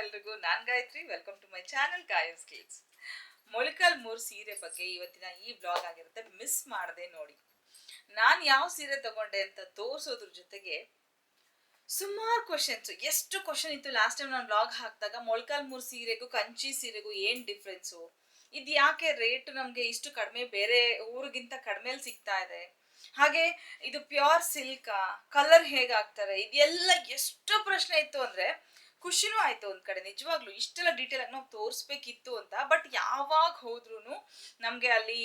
ಎಲ್ರಿಗೂ ನಾನ್ Gayatri. Welcome to my channel ಗಾಯನ್ skills Molakalmuru ಸೀರೆ ಬಗ್ಗೆ ಇವತ್ತಿನ ಈ ಬ್ಲಾಗ್ ಆಗಿರುತ್ತೆ. ಮಿಸ್ ಮಾಡದೆ ನೋಡಿ. ನಾನು ಯಾವ ಸೀರೆ ತಗೊಂಡೆ ಅಂತ ತೋರಿಸೋದ್ರ ಜೊತೆಗೆ ಸುಮಾರು ಕ್ವಶನ್ಸ್ ಎಷ್ಟು ಕ್ವಶನ್ ಇತ್ತು ಲಾಸ್ಟ್ ಟೈಮ್ ನಾನು ಬ್ಲಾಗ್ ಹಾಕಿದಾಗ ಮೊಳಕಾಲ್ ಮೂರ್ ಸೀರೆಗೂ, ಕಂಚಿ ಸೀರೆಗೂ ಏನ್ ಡಿಫ್ರೆನ್ಸು ಇದು ಯಾಕೆ ರೇಟ್ ನಮಗೆ ಇಷ್ಟು ಕಡಿಮೆ ಬೇರೆ ಊರಿಗಿಂತ ಕಡಿಮೆಲಿ ಸಿಗ್ತಾ ಇದೆ? ಹಾಗೆ ಇದು ಪ್ಯೂರ್ ಸಿಲ್ಕಾ ಕಲರ್ ಹೇಗಾಗ್ತಾರೆ ಇದೆಲ್ಲ ಎಷ್ಟು ಪ್ರಶ್ನೆ ಇತ್ತು ಅಂದ್ರೆ ಖುಷಿನೂ ಆಯ್ತು ಒಂದ್ ಕಡೆ. ನಿಜವಾಗ್ಲೂ ಇಷ್ಟೆಲ್ಲ ಡೀಟೇಲ್ ಆಗಿ ನಾವು ತೋರಿಸ್ಬೇಕಿತ್ತು ಅಂತ. ಬಟ್ ಯಾವಾಗ ಹೋದ್ರೂ ನಮ್ಗೆ ಅಲ್ಲಿ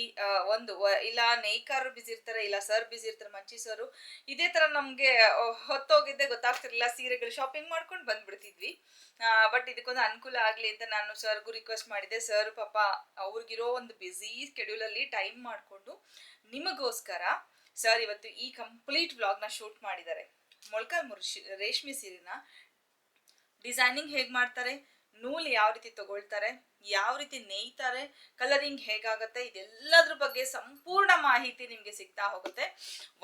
ಒಂದು ಇಲ್ಲ, ನೇಯ್ಕಾರರು ಬಿಸಿ ಇರ್ತಾರೆ, ಇಲ್ಲ ಸರ್ ಬಿಸಿ ಇರ್ತಾರೆ, ಮಂಚಿ ಸರು ಇದೇ ತರ ನಮ್ಗೆ ಹೊತ್ತೋಗಿದ್ದೆ ಗೊತ್ತಾಗ್ತಿರ್ಲಿಲ್ಲ. ಸೀರೆಗಳು ಶಾಪಿಂಗ್ ಮಾಡ್ಕೊಂಡು ಬಂದ್ಬಿಡ್ತಿದ್ವಿ. ಬಟ್ ಇದಕ್ಕೊಂದು ಅನುಕೂಲ ಆಗ್ಲಿ ಅಂತ ನಾನು ಸರ್ಗೂ ರಿಕ್ವೆಸ್ಟ್ ಮಾಡಿದೆ ಸರ್ ಪಾಪ, ಅವ್ರಿಗಿರೋ ಒಂದು ಬಿಸಿ ಸ್ಕೆಡ್ಯೂಲ್ ಅಲ್ಲಿ ಟೈಮ್ ಮಾಡಿಕೊಂಡು ನಿಮಗೋಸ್ಕರ ಸರ್ ಇವತ್ತು ಈ ಕಂಪ್ಲೀಟ್ ವ್ಲಾಗ್ನ ಶೂಟ್ ಮಾಡಿದ್ದಾರೆ. ಮೊಳಕಾಲ್ ಮುರ್ಶಿ ರೇಷ್ಮೆ ಸೀರೆನ ಡಿಸೈನಿಂಗ್ ಹೇಗೆ ಮಾಡ್ತಾರೆ, ನೂಲು ಯಾವ ರೀತಿ ತಗೊಳ್ತಾರೆ, ಯಾವ ರೀತಿ ನೇಯ್ತಾರೆ, ಕಲರಿಂಗ್ ಹೇಗಾಗುತ್ತೆ, ಇದೆಲ್ಲದ್ರ ಬಗ್ಗೆ ಸಂಪೂರ್ಣ ಮಾಹಿತಿ ನಿಮಗೆ ಸಿಗ್ತಾ ಹೋಗುತ್ತೆ.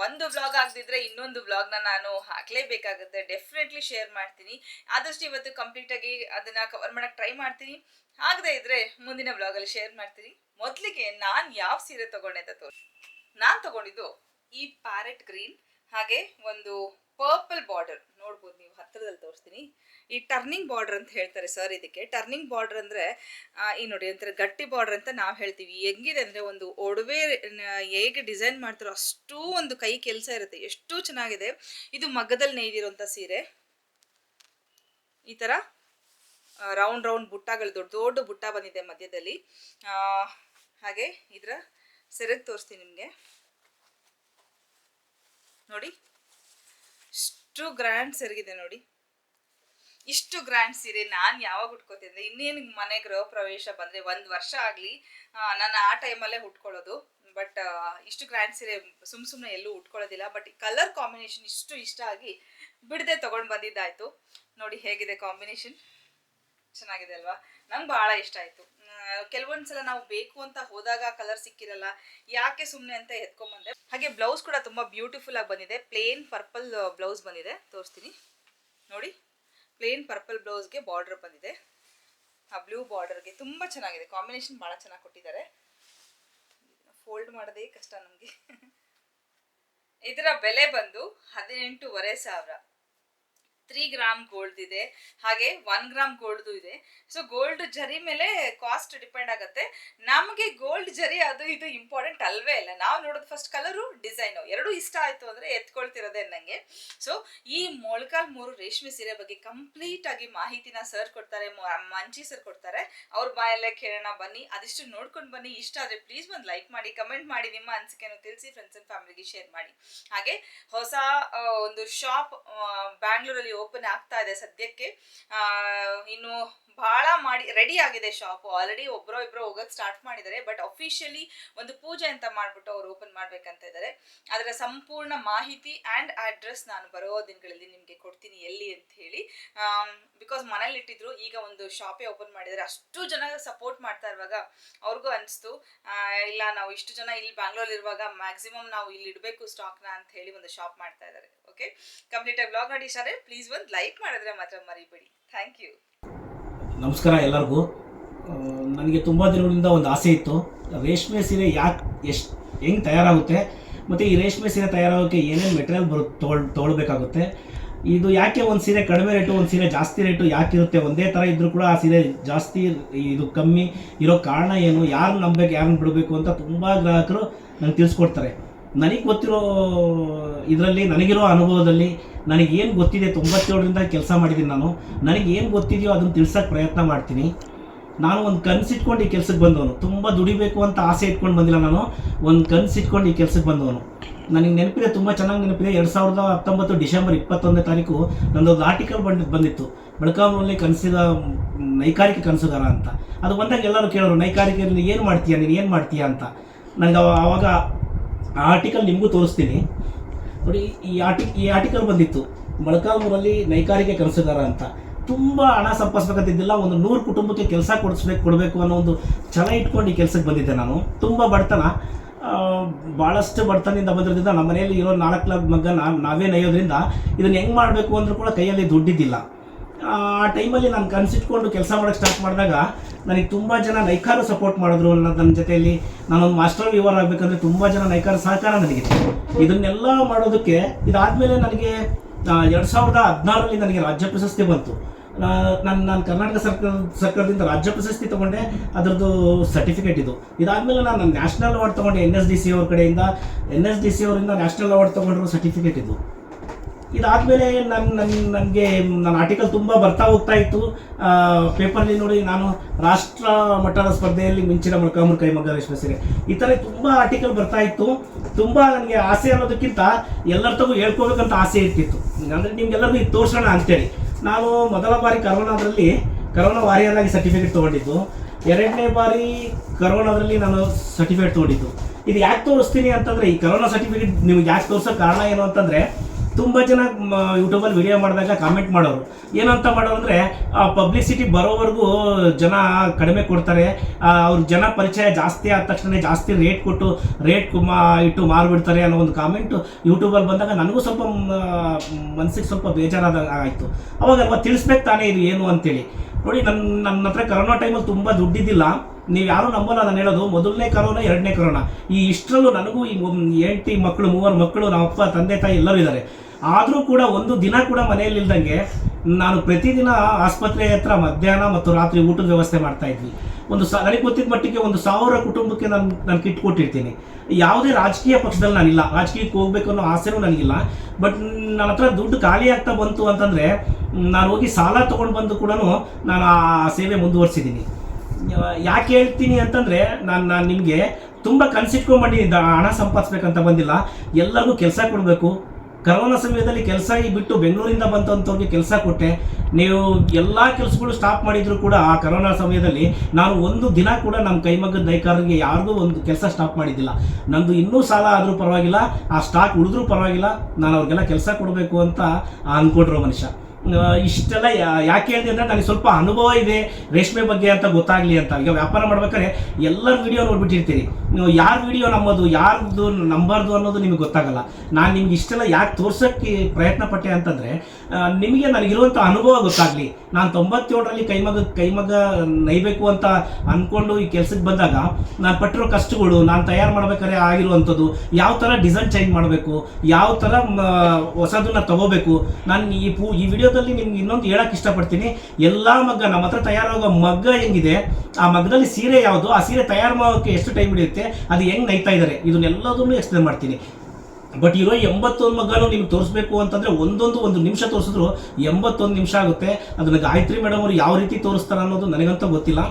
ಒಂದು ವ್ಲಾಗ್ ಆಗದಿದ್ರೆ ಇನ್ನೊಂದು ವ್ಲಾಗ್ನ ನಾನು ಹಾಕ್ಲೇಬೇಕಾಗುತ್ತೆ. ಡೆಫಿನೆಟ್ಲಿ ಶೇರ್ ಮಾಡ್ತೀನಿ. ಆದಷ್ಟು ಇವತ್ತು ಕಂಪ್ಲೀಟ್ ಆಗಿ ಅದನ್ನ ಕವರ್ ಮಾಡಕ್ ಟ್ರೈ ಮಾಡ್ತೀನಿ. ಆಗದೆ ಇದ್ರೆ ಮುಂದಿನ ವ್ಲಾಗಲ್ಲಿ ಶೇರ್ ಮಾಡ್ತೀನಿ. ಮೊದಲಿಗೆ ನಾನು ಯಾವ ಸೀರೆ ತಗೊಂಡೆ ಅಂತ ತೋರಿಸಿ ನಾನು ತಗೊಂಡಿದ್ದು ಈ ಪ್ಯಾರೆಟ್ ಗ್ರೀನ್ ಹಾಗೆ ಒಂದು ಪರ್ಪಲ್ ಬಾರ್ಡರ್ ನೋಡ್ಬೋದು ನೀವು ಹತ್ತಿರದಲ್ಲಿ ತೋರಿಸ್ತೀನಿ. ಈ ಟರ್ನಿಂಗ್ ಬಾರ್ಡರ್ ಅಂತ ಹೇಳ್ತಾರೆ ಸರ್ ಇದಕ್ಕೆ. ಟರ್ನಿಂಗ್ ಬಾರ್ಡರ್ ಅಂದರೆ ಈ ನೋಡಿ ಒಂಥರ ಗಟ್ಟಿ ಬಾರ್ಡರ್ ಅಂತ ನಾವು ಹೇಳ್ತೀವಿ. ಹೆಂಗಿದೆ ಅಂದರೆ ಒಂದು ಒಡವೆ ಹೇಗೆ ಡಿಸೈನ್ ಮಾಡ್ತಾರೋ ಅಷ್ಟೂ ಒಂದು ಕೈ ಕೆಲಸ ಇರುತ್ತೆ. ಎಷ್ಟು ಚೆನ್ನಾಗಿದೆ. ಇದು ಮಗ್ಗದಲ್ಲಿ ನೇಯ್ದಿರೋಂಥ ಸೀರೆ. ಈ ಥರ ರೌಂಡ್ ರೌಂಡ್ ಬುಟ್ಟಗಳು, ದೊಡ್ಡ ದೊಡ್ಡ ಬುಟ್ಟ ಬಂದಿದೆ ಮಧ್ಯದಲ್ಲಿ. ಹಾಗೆ ಇದರ ಸೆರೆಗೆ ತೋರಿಸ್ತೀನಿ ನಿಮಗೆ. ನೋಡಿ. ಇಷ್ಟು ಗ್ರ್ಯಾಂಡ್ ಸೆರಗಿದೆ ನೋಡಿ. ಇಷ್ಟು ಗ್ರ್ಯಾಂಡ್ ಸೀರೆ ನಾನು ಯಾವಾಗ ಉಟ್ಕೋತಿದ್ದೆ ಇನ್ನೇನು ಮನೆ ಗೃಹ ಪ್ರವೇಶ ಬಂದರೆ ಒಂದು ವರ್ಷ ಆಗಲಿ ನಾನು ಆ ಟೈಮಲ್ಲೇ ಉಟ್ಕೊಳ್ಳೋದು. ಬಟ್ ಇಷ್ಟು ಗ್ರ್ಯಾಂಡ್ ಸೀರೆ ಸುಮ್ ಸುಮ್ಮನೆ ಎಲ್ಲೂ ಉಟ್ಕೊಳ್ಳೋದಿಲ್ಲ. ಬಟ್ ಕಲರ್ ಕಾಂಬಿನೇಷನ್ ಇಷ್ಟು ಇಷ್ಟ ಆಗಿ ಬಿಡದೆ ತೊಗೊಂಡು ಬಂದಿದ್ದಾಯ್ತು. ನೋಡಿ ಹೇಗಿದೆ ಕಾಂಬಿನೇಷನ್ ಚೆನ್ನಾಗಿದೆ ಅಲ್ವಾ? ನಂಗೆ ಭಾಳ ಇಷ್ಟ ಆಯಿತು. ಕೆಲವೊಂದು ಸಲ ನಾವು ಬೇಕು ಅಂತ ಹೋದಾಗ ಕಲರ್ ಸಿಕ್ಕಿರಲ್ಲ, ಯಾಕೆ ಸುಮ್ಮನೆ ಅಂತ ಎತ್ಕೊಂಬಂದೆ. ಹಾಗೆ ಬ್ಲೌಸ್ ಕೂಡ ತುಂಬ ಬ್ಯೂಟಿಫುಲ್ ಆಗಿ ಬಂದಿದೆ. ಪ್ಲೇನ್ ಪರ್ಪಲ್ ಬ್ಲೌಸ್ ಬಂದಿದೆ. ತೋರಿಸ್ತೀನಿ. ನೋಡಿ ಪ್ಲೇನ್ ಪರ್ಪಲ್ ಬ್ಲೌಸ್ಗೆ ಬಾರ್ಡರ್ ಬಂದಿದೆ. ಆ ಬ್ಲೂ ಬಾರ್ಡರ್ಗೆ ತುಂಬ ಚೆನ್ನಾಗಿದೆ. ಕಾಂಬಿನೇಷನ್ ಭಾಳ ಚೆನ್ನಾಗಿ ಕೊಟ್ಟಿದ್ದಾರೆ. ಫೋಲ್ಡ್ ಮಾಡೋದೇ ಕಷ್ಟ ನಮಗೆ. ಇದರ ಬೆಲೆ ಬಂದು ಹದಿನೆಂಟೂವರೆ ಸಾವಿರ. ತ್ರೀ ಗ್ರಾಮ್ ಗೋಲ್ಡ್ ಇದೆ, ಹಾಗೆ ಒನ್ ಗ್ರಾಮ್ ಗೋಲ್ಡ್ದು ಇದೆ. ಸೊ ಗೋಲ್ಡ್ ಜರಿ ಮೇಲೆ ಕಾಸ್ಟ್ ಡಿಪೆಂಡ್ ಆಗುತ್ತೆ. ನಮಗೆ ಗೋಲ್ಡ್ ಜರಿ ಅದು ಇದು ಇಂಪಾರ್ಟೆಂಟ್ ಅಲ್ವೇ ಇಲ್ಲ. ನಾವು ನೋಡೋದು ಫಸ್ಟ್ ಕಲರು ಡಿಸೈನು ಎರಡೂ ಇಷ್ಟ ಆಯಿತು ಅಂದರೆ ಎತ್ಕೊಳ್ತಿರೋದೇ ನನಗೆ ಸೊ ಈ ಮೊಳಕಾಲ್ ಮೂರು ರೇಷ್ಮೆ ಸೀರೆ ಬಗ್ಗೆ ಕಂಪ್ಲೀಟ್ ಆಗಿ ಮಾಹಿತಿನ ಸರ್ ಕೊಡ್ತಾರೆ ಮಂಚಿ ಸರ್ ಕೊಡ್ತಾರೆ. ಅವ್ರ ಬಾಯಲ್ಲೇ ಕೇಳೋಣ, ಬನ್ನಿ. ಅದಿಷ್ಟು ನೋಡ್ಕೊಂಡು ಬನ್ನಿ. ಇಷ್ಟ ಆದರೆ ಪ್ಲೀಸ್ ಒಂದು ಲೈಕ್ ಮಾಡಿ ಕಮೆಂಟ್ ಮಾಡಿ, ನಿಮ್ಮ ಅನಿಸಿಕೆಯನ್ನು ತಿಳಿಸಿ ಫ್ರೆಂಡ್ಸ್ ಅಂಡ್ ಫ್ಯಾಮಿಲಿಗೆ ಶೇರ್ ಮಾಡಿ. ಹಾಗೆ ಹೊಸ ಒಂದು ಶಾಪ್ ಬ್ಯಾಂಗ್ಳೂರಲ್ಲಿ ಓಪನ್ ಆಗ್ತಾ ಇದೆ ಸದ್ಯಕ್ಕೆ. ಇನ್ನು ಬಹಳ ಮಾಡಿ ರೆಡಿ ಆಗಿದೆ ಶಾಪ್ ಆಲ್ರೆಡಿ ಒಬ್ಬರೋ ಇಬ್ಬರು ಹೋಗಕ್ಕೆ ಸ್ಟಾರ್ಟ್ ಮಾಡಿದ್ದಾರೆ ಬಟ್ ಅಫಿಷಿಯಲಿ ಒಂದು ಪೂಜೆ ಅಂತ ಮಾಡ್ಬಿಟ್ಟು ಅವ್ರು ಓಪನ್ ಮಾಡ್ಬೇಕಂತ ಇದ್ದಾರೆ. ಅದರ ಸಂಪೂರ್ಣ ಮಾಹಿತಿ ಆ್ಯಂಡ್ ಅಡ್ರೆಸ್ ನಾನು ಬರೋ ದಿನಗಳಲ್ಲಿ ನಿಮಗೆ ಕೊಡ್ತೀನಿ ಎಲ್ಲಿ ಅಂತ ಹೇಳಿ. ಬಿಕಾಸ್ ಮನೇಲಿ ಇಟ್ಟಿದ್ರು, ಈಗ ಒಂದು ಶಾಪೇ ಓಪನ್ ಮಾಡಿದ್ದಾರೆ. ಅಷ್ಟು ಜನ ಸಪೋರ್ಟ್ ಮಾಡ್ತಾ ಇರುವಾಗ ಅವ್ರಿಗೂ ಅನಿಸ್ತು ಇಲ್ಲ ನಾವು ಇಷ್ಟು ಜನ ಇಲ್ಲಿ ಬ್ಯಾಂಗ್ಳೂರ್ ಇರುವಾಗ ಮ್ಯಾಕ್ಸಿಮಮ್ ನಾವು ಇಲ್ಲಿ ಇಡಬೇಕು ಸ್ಟಾಕ್ನ ಅಂತ ಹೇಳಿ ಒಂದು ಶಾಪ್ ಮಾಡ್ತಾ ಇದ್ದಾರೆ. ಓಕೆ? ಕಂಪ್ಲೀಟ್ ಆಗಿ ಬ್ಲಾಗ್ ನೋಡಿ ಶಾರೆ ಪ್ಲೀಸ್ ಒಂದು ಲೈಕ್ ಮಾಡಿದ್ರೆ ಮಾತ್ರ ಮರಿಬೇಡಿ. ಥ್ಯಾಂಕ್ ಯು ನಮಸ್ಕಾರ ಎಲ್ಲರಿಗೂ. ನನಗೆ ತುಂಬ ದಿನಗಳಿಂದ ಒಂದು ಆಸೆ ಇತ್ತು. ರೇಷ್ಮೆ ಸೀರೆ ಯಾಕೆ ಎಷ್ಟು ಹೆಂಗೆ ತಯಾರಾಗುತ್ತೆ? ಮತ್ತು ಈ ರೇಷ್ಮೆ ಸೀರೆ ತಯಾರಾಗೋಕ್ಕೆ ಏನೇನು ಮೆಟೀರಿಯಲ್ ಬರು ತೊಗೊಳ್ ತೊಗೊಳ್ಬೇಕಾಗುತ್ತೆ ಇದು ಯಾಕೆ ಒಂದು ಸೀರೆ ಕಡಿಮೆ ರೇಟು, ಒಂದು ಸೀರೆ ಜಾಸ್ತಿ ರೇಟು ಯಾಕಿರುತ್ತೆ? ಒಂದೇ ಥರ ಇದ್ದರೂ ಕೂಡ ಆ ಸೀರೆ ಜಾಸ್ತಿ ಇದು ಕಮ್ಮಿ ಇರೋ ಕಾರಣ ಏನು? ಯಾರು ನಂಬಬೇಕು, ಯಾರನ್ನ ಬಿಡಬೇಕು ಅಂತ ತುಂಬ ಗ್ರಾಹಕರು ನಂಗೆ ತಿಳಿಸ್ಕೊಡ್ತಾರೆ. ನನಗೆ ಗೊತ್ತಿರೋ ಇದರಲ್ಲಿ, ನನಗಿರೋ ಅನುಭವದಲ್ಲಿ ನನಗೆ ಏನು ಗೊತ್ತಿದೆ ತೊಂಬತ್ತೇಳರಿಂದ ಕೆಲಸ ಮಾಡಿದ್ದೀನಿ ನಾನು. ನನಗೆ ಏನು ಗೊತ್ತಿದೆಯೋ ಅದನ್ನು ತಿಳ್ಸೋಕ್ಕೆ ಪ್ರಯತ್ನ ಮಾಡ್ತೀನಿ. ನಾನು ಒಂದು ಕನಸು ಇಟ್ಕೊಂಡು ಈ ಕೆಲಸಕ್ಕೆ ಬಂದವನು. ತುಂಬ ದುಡಿಬೇಕು ಅಂತ ಆಸೆ ಇಟ್ಕೊಂಡು ಬಂದಿಲ್ಲ ನಾನು. ಒಂದು ಕನಸು ಇಟ್ಕೊಂಡು ಈ ಕೆಲಸಕ್ಕೆ ಬಂದವನು. ನನಗೆ ನೆನಪಿದೆ, ತುಂಬ ಚೆನ್ನಾಗಿ ನೆನಪಿದೆ. ಎರಡು ಸಾವಿರದ ಹತ್ತೊಂಬತ್ತು ಡಿಸೆಂಬರ್ ಇಪ್ಪತ್ತೊಂದನೇ ತಾರೀಕು ನನ್ನೊಂದು ಆರ್ಟಿಕಲ್ ಬಂದು ಬಂದಿತ್ತು. ಬೆಳಗಾವಿನಲ್ಲಿ ಕನಸಿದ ನೈಕಾರಿಕೆ ಕನಸುಗಾರ ಅಂತ. ಅದು ಬಂದಾಗ ಎಲ್ಲರೂ ಕೇಳೋರು ನೈಕಾರಿಕೆಯಲ್ಲಿ ಏನು ಮಾಡ್ತೀಯ? ನೀನು ಏನು ಮಾಡ್ತೀಯ? ಅಂತ. ನನಗೆ ಅವಾಗ ಆ ಆರ್ಟಿಕಲ್ ನಿಮಗೂ ತೋರಿಸ್ತೀನಿ. ನೋಡಿ, ಈ ಆರ್ಟಿ ಈ ಆರ್ಟಿಕಲ್ ಬಂದಿತ್ತು. ಮೊಳಕಾಲ್ಮೂರಲ್ಲಿ ನೈಕಾರಿಕೆ ಕೆಲಸಗಾರ ಅಂತ. ತುಂಬ ಹಣ ಸಂಪಾದಿಸ್ಬೇಕಂತಿದ್ದಿಲ್ಲ, ಒಂದು ನೂರು ಕುಟುಂಬಕ್ಕೆ ಕೆಲಸ ಕೊಡಿಸ್ಬೇಕು, ಕೊಡಬೇಕು ಅನ್ನೋ ಒಂದು ಛಲ ಇಟ್ಕೊಂಡು ಈ ಕೆಲಸಕ್ಕೆ ಬಂದಿದ್ದೆ ನಾನು. ತುಂಬ ಬಡತನ. ಭಾಳಷ್ಟು ಬಡತನದಿಂದ ಬಂದಿರೋದ್ರಿಂದ ನಮ್ಮ ಮನೆಯಲ್ಲಿ ಇರೋ ನಾಲ್ಕು ಲಕ್ಷ ಮಗ್ಗ ನಾವೇ ನೆಯೋದ್ರಿಂದ ಇದನ್ನು ಹೆಂಗೆ ಮಾಡಬೇಕು ಅಂದರೂ ಕೂಡ ಕೈಯಲ್ಲಿ ದುಡ್ಡಿದ್ದಿಲ್ಲ. ಆ ಟೈಮಲ್ಲಿ ನಾನು ಕನಸಿಟ್ಕೊಂಡು ಕೆಲಸ ಮಾಡೋಕ್ಕೆ ಸ್ಟಾರ್ಟ್ ಮಾಡಿದಾಗ ನನಗೆ ತುಂಬ ಜನ ನೈಕಾರು ಸಪೋರ್ಟ್ ಮಾಡಿದ್ರು ನನ್ನ ಜೊತೆಯಲ್ಲಿ. ನಾನೊಂದು ಮಾಸ್ಟರ್ ವಿವರ್ ಆಗಬೇಕಂದ್ರೆ ತುಂಬ ಜನ ನೈಕಾರ ಸಹಕಾರ ನನಗೆ ಇದನ್ನೆಲ್ಲ ಮಾಡೋದಕ್ಕೆ ಇದಾದಮೇಲೆ ನನಗೆ ಎರಡು ಸಾವಿರದ ಹದಿನಾರರಲ್ಲಿ ನನಗೆ ರಾಜ್ಯ ಪ್ರಶಸ್ತಿ ಬಂತು. ನಾನು ನಾನು ಕರ್ನಾಟಕ ಸರ್ಕಾರ, ಸರ್ಕಾರದಿಂದ ರಾಜ್ಯ ಪ್ರಶಸ್ತಿ ತಗೊಂಡೆ, ಅದರದ್ದು ಸರ್ಟಿಫಿಕೇಟ್ ಇದು. ಇದಾದಮೇಲೆ ನಾನು ನ್ಯಾಷನಲ್ ಅವಾರ್ಡ್ ತಗೊಂಡೆ ಎನ್ ಎಸ್ ಡಿ ಸಿ ಅವ್ರ ಕಡೆಯಿಂದ. ಎನ್ ಎಸ್ ಡಿ ಸಿ ಅವರಿಂದ ನ್ಯಾಷನಲ್ ಅವಾರ್ಡ್ ತೊಗೊಂಡಿರೋ ಸರ್ಟಿಫಿಕೇಟ್ ಇದು. ಇದಾದಮೇಲೆ ನನ್ನ ನನ್ನ ನನಗೆ ನನ್ನ ಆರ್ಟಿಕಲ್ ತುಂಬ ಬರ್ತಾ ಹೋಗ್ತಾ ಇತ್ತು. ಪೇಪರ್ಲಿ ನೋಡಿ ನಾನು ರಾಷ್ಟ್ರ ಮಟ್ಟದ ಸ್ಪರ್ಧೆಯಲ್ಲಿ ಮಿಂಚಿನ ಮೊಳಕಾಮೂರು ಕೈಮಗ್ಗ ರೇಷ್ಮೆ ಸೀರೆ ಈ ಥರ ತುಂಬ ಆರ್ಟಿಕಲ್ ಬರ್ತಾ ಇತ್ತು. ತುಂಬ ನನಗೆ ಆಸೆ ಅನ್ನೋದಕ್ಕಿಂತ ಎಲ್ಲರ ತಗೋ ಹೇಳ್ಕೋಬೇಕಂತ ಆಸೆ ಇರ್ತಿತ್ತು. ಅಂದರೆ ನಿಮ್ಗೆಲ್ಲರಿಗೂ ಇದು ತೋರಿಸೋಣ ಅಂತೇಳಿ. ನಾನು ಮೊದಲ ಬಾರಿ ಕರೋನಾದಲ್ಲಿ, ಕರೋನಾ ವಾರಿಯರ್ ಆಗಿ ಸರ್ಟಿಫಿಕೇಟ್ ತೊಗೊಂಡಿದ್ದು. ಎರಡನೇ ಬಾರಿ ಕರೋನಾದಲ್ಲಿ ನಾನು ಸರ್ಟಿಫಿಕೇಟ್ ತೊಗೊಂಡಿದ್ದು. ಇದು ಯಾಕೆ ತೋರಿಸ್ತೀನಿ ಅಂತಂದರೆ, ಈ ಕರೋನಾ ಸರ್ಟಿಫಿಕೇಟ್ ನಿಮ್ಗೆ ಯಾಕೆ ತೋರಿಸೋ ಕಾರಣ ಏನು ಅಂತಂದರೆ ತುಂಬ ಜನ ಯೂಟ್ಯೂಬಲ್ಲಿ ವಿಡಿಯೋ ಮಾಡಿದಾಗ ಕಾಮೆಂಟ್ ಮಾಡೋರು. ಏನಂತ ಮಾಡೋರು ಅಂದರೆ ಪಬ್ಲಿಸಿಟಿ ಬರೋವರೆಗೂ ಜನ ಕಡಿಮೆ ಕೊಡ್ತಾರೆ. ಅವ್ರ ಜನ ಪರಿಚಯ ಜಾಸ್ತಿ ಆದ ತಕ್ಷಣ ಜಾಸ್ತಿ ರೇಟ್ ಕೊಟ್ಟು ರೇಟ್ ಮಾ, ಇಟ್ಟು ಮಾರ್ಬಿಡ್ತಾರೆ ಅನ್ನೋ ಒಂದು ಕಾಮೆಂಟು ಯೂಟ್ಯೂಬಲ್ಲಿ ಬಂದಾಗ ನನಗೂ ಸ್ವಲ್ಪ ಮನಸ್ಸಿಗೆ ಸ್ವಲ್ಪ ಬೇಜಾರಾದ ಆಯಿತು. ಅವಾಗ ಅಲ್ವಾ, ತಿಳಿಸ್ಬೇಕು ತಾನೇ ಇದು ಏನು ಅಂತೇಳಿ. ನೋಡಿ ನನ್ನ ನನ್ನ ಹತ್ರ ಕರೋನಾ ಟೈಮಲ್ಲಿ ತುಂಬ ದುಡ್ಡಿದ್ದಿಲ್ಲ. ನೀವು ಯಾರು ನಂಬಲ್ಲ ನಾನು ಹೇಳೋದು? ಮೊದಲನೇ ಕರೋನ ಎರಡನೇ ಕರೋನ ಈ ಇಷ್ಟರಲ್ಲೂ ನನಗೂ ಈ ಎಂಟಿ ಮಕ್ಕಳು ಮೂವರು ಮಕ್ಕಳು ನಮ್ಮ ಅಪ್ಪ, ತಂದೆ, ತಾಯಿ ಎಲ್ಲರೂ ಇದ್ದಾರೆ. ಆದರೂ ಕೂಡ ಒಂದು ದಿನ ಕೂಡ ಮನೆಯಲ್ಲಿ ಇಲ್ದಂಗೆ ನಾನು ಪ್ರತಿದಿನ ಆಸ್ಪತ್ರೆ ಹತ್ರ ಮಧ್ಯಾಹ್ನ ಮತ್ತು ರಾತ್ರಿ ಊಟದ ವ್ಯವಸ್ಥೆ ಮಾಡ್ತಾ ಇದ್ವಿ. ಒಂದು ಸ ನನಗೆ ಗೊತ್ತಿದ್ದ ಮಟ್ಟಿಗೆ ಒಂದು ಸಾವಿರ ಕುಟುಂಬಕ್ಕೆ ನಾನು ನಾನು ಕಿಟ್ ಕೊಟ್ಟಿರ್ತೀನಿ. ಯಾವುದೇ ರಾಜಕೀಯ ಪಕ್ಷದಲ್ಲಿ ನಾನಿಲ್ಲ. ರಾಜಕೀಯಕ್ಕೆ ಹೋಗ್ಬೇಕು ಅನ್ನೋ ಆಸೆನೂ ನನಗಿಲ್ಲ. ಬಟ್ ನನ್ನ ಹತ್ರ ದುಡ್ಡು ಖಾಲಿ ಆಗ್ತಾ ಬಂತು ಅಂತಂದರೆ, ನಾನು ಹೋಗಿ ಸಾಲ ತೊಗೊಂಡು ಬಂದು ಕೂಡ ನಾನು ಆ ಸೇವೆ ಮುಂದುವರಿಸಿದ್ದೀನಿ. ಯಾಕೆ ಹೇಳ್ತೀನಿ ಅಂತಂದರೆ ನಾನು ನಾನು ನಿಮಗೆ ತುಂಬ ಕನಸಿಟ್ಕೊಂಡ್ಬಂದು ಹಣ ಸಂಪಾದಿಸ್ಬೇಕಂತ ಬಂದಿಲ್ಲ. ಎಲ್ಲರಿಗೂ ಕೆಲಸ ಕೊಡಬೇಕು. ಕರೋನಾ ಸಮಯದಲ್ಲಿ ಕೆಲಸ ಬಿಟ್ಟು ಬೆಂಗಳೂರಿಂದ ಬಂತಂಥವ್ರಿಗೆ ಕೆಲಸ ಕೊಟ್ಟೆ. ನೀವು ಎಲ್ಲ ಕೆಲಸಗಳು ಸ್ಟಾಪ್ ಮಾಡಿದರೂ ಕೂಡ ಆ ಕರೋನಾ ಸಮಯದಲ್ಲಿ ನಾನು ಒಂದು ದಿನ ಕೂಡ ನಮ್ಮ ಕೈಮಗ್ಗದ ನೇಕಾರರಿಗೆ ಯಾರಿಗೂ ಒಂದು ಕೆಲಸ ಸ್ಟಾಪ್ ಮಾಡಿದ್ದಿಲ್ಲ. ನಂದು ಇನ್ನೂ ಸಾಲ ಆದರೂ ಪರವಾಗಿಲ್ಲ. ಆ ಸ್ಟಾಕ್ ಉಳಿದ್ರೂ ಪರವಾಗಿಲ್ಲ. ನಾನು ಅವ್ರಿಗೆಲ್ಲ ಕೆಲಸ ಕೊಡಬೇಕು ಅಂತ ಅಂದ್ಕೊಟ್ರೋ ಮನುಷ್ಯ. ಇಷ್ಟೆಲ್ಲ ಯಾಕೆ ಹೇಳಿದೆ ಅಂದರೆ ನನಗೆ ಸ್ವಲ್ಪ ಅನುಭವ ಇದೆ ರೇಷ್ಮೆ ಬಗ್ಗೆ ಅಂತ ಗೊತ್ತಾಗಲಿ ಅಂತ. ಈಗ ವ್ಯಾಪಾರ ಮಾಡ್ಬೇಕಾದ್ರೆ ಎಲ್ಲರ ವಿಡಿಯೋ ನೋಡ್ಬಿಟ್ಟಿರ್ತೀರಿ. ನೀವು ಯಾರ ವಿಡಿಯೋ ನಮ್ಮದು, ಯಾರ್ದು ನಂಬರ್ದು ಅನ್ನೋದು ನಿಮಗೆ ಗೊತ್ತಾಗಲ್ಲ. ನಾನು ನಿಮ್ಗೆ ಇಷ್ಟೆಲ್ಲ ಯಾಕೆ ತೋರ್ಸೋಕ್ಕೆ ಪ್ರಯತ್ನ ಪಟ್ಟೆ ಅಂತಂದರೆ ನಿಮಗೆ ನನಗಿರುವಂಥ ಅನುಭವ ಗೊತ್ತಾಗಲಿ. ನಾನು ತೊಂಬತ್ತೇಳರಲ್ಲಿ ಕೈಮಗ ಕೈಮಗ ನೈಬೇಕು ಅಂತ ಅಂದ್ಕೊಂಡು ಈ ಕೆಲಸಕ್ಕೆ ಬಂದಾಗ ನಾನು ಪಟ್ಟಿರೋ ಕಷ್ಟಗಳು ನಾನು ತಯಾರು ಮಾಡ್ಬೇಕಾದ್ರೆ ಆಗಿರುವಂಥದ್ದು, ಯಾವ ಥರ ಡಿಸೈನ್ ಚೇಂಜ್ ಮಾಡಬೇಕು, ಯಾವ ಥರ ಹೊಸದನ್ನ ತಗೋಬೇಕು. ನಾನು ಈ ಪೂ, ಈ ವಿಡಿಯೋದಲ್ಲಿ ನಿಮ್ಗೆ ಇನ್ನೊಂದು ಹೇಳಕ್ಕೆ ಇಷ್ಟಪಡ್ತೀನಿ. ಎಲ್ಲ ಮಗ್ಗ, ನಮ್ಮ ಹತ್ರ ತಯಾರಾಗೋ ಮಗ್ಗ ಹೆಂಗಿದೆ, ಆ ಮಗ್ಗದಲ್ಲಿ ಸೀರೆ ಯಾವುದು, ಆ ಸೀರೆ ತಯಾರು ಮಾಡೋಕ್ಕೆ ಎಷ್ಟು ಟೈಮ್ ಹಿಡಿಯುತ್ತೆ, ಅದು ಹೆಂಗೆ ನೈತಾ ಇದ್ದಾರೆ, ಇದನ್ನೆಲ್ಲದನ್ನು ಎಕ್ಸ್ಪ್ಲೇನ್ ಮಾಡ್ತೀನಿ. ಬಟ್ ಇರೋ ಎಂಬತ್ತೊಂದು ಮಗನೂ ನಿಮ್ಗೆ ತೋರಿಸ್ಬೇಕು ಅಂತಂದ್ರೆ ಒಂದೊಂದು ಒಂದು ನಿಮಿಷ ತೋರಿಸಿದ್ರು ಎಂಬತ್ತೊಂದು ನಿಮಿಷ ಆಗುತ್ತೆ. ಅದನ್ನ ಗಾಯತ್ರಿ ಮೇಡಮ್ ಅವರು ಯಾವ ರೀತಿ ತೋರಿಸ್ತಾರೆ ಅನ್ನೋದು ನನಗಂತ ಗೊತ್ತಿಲ್ಲ.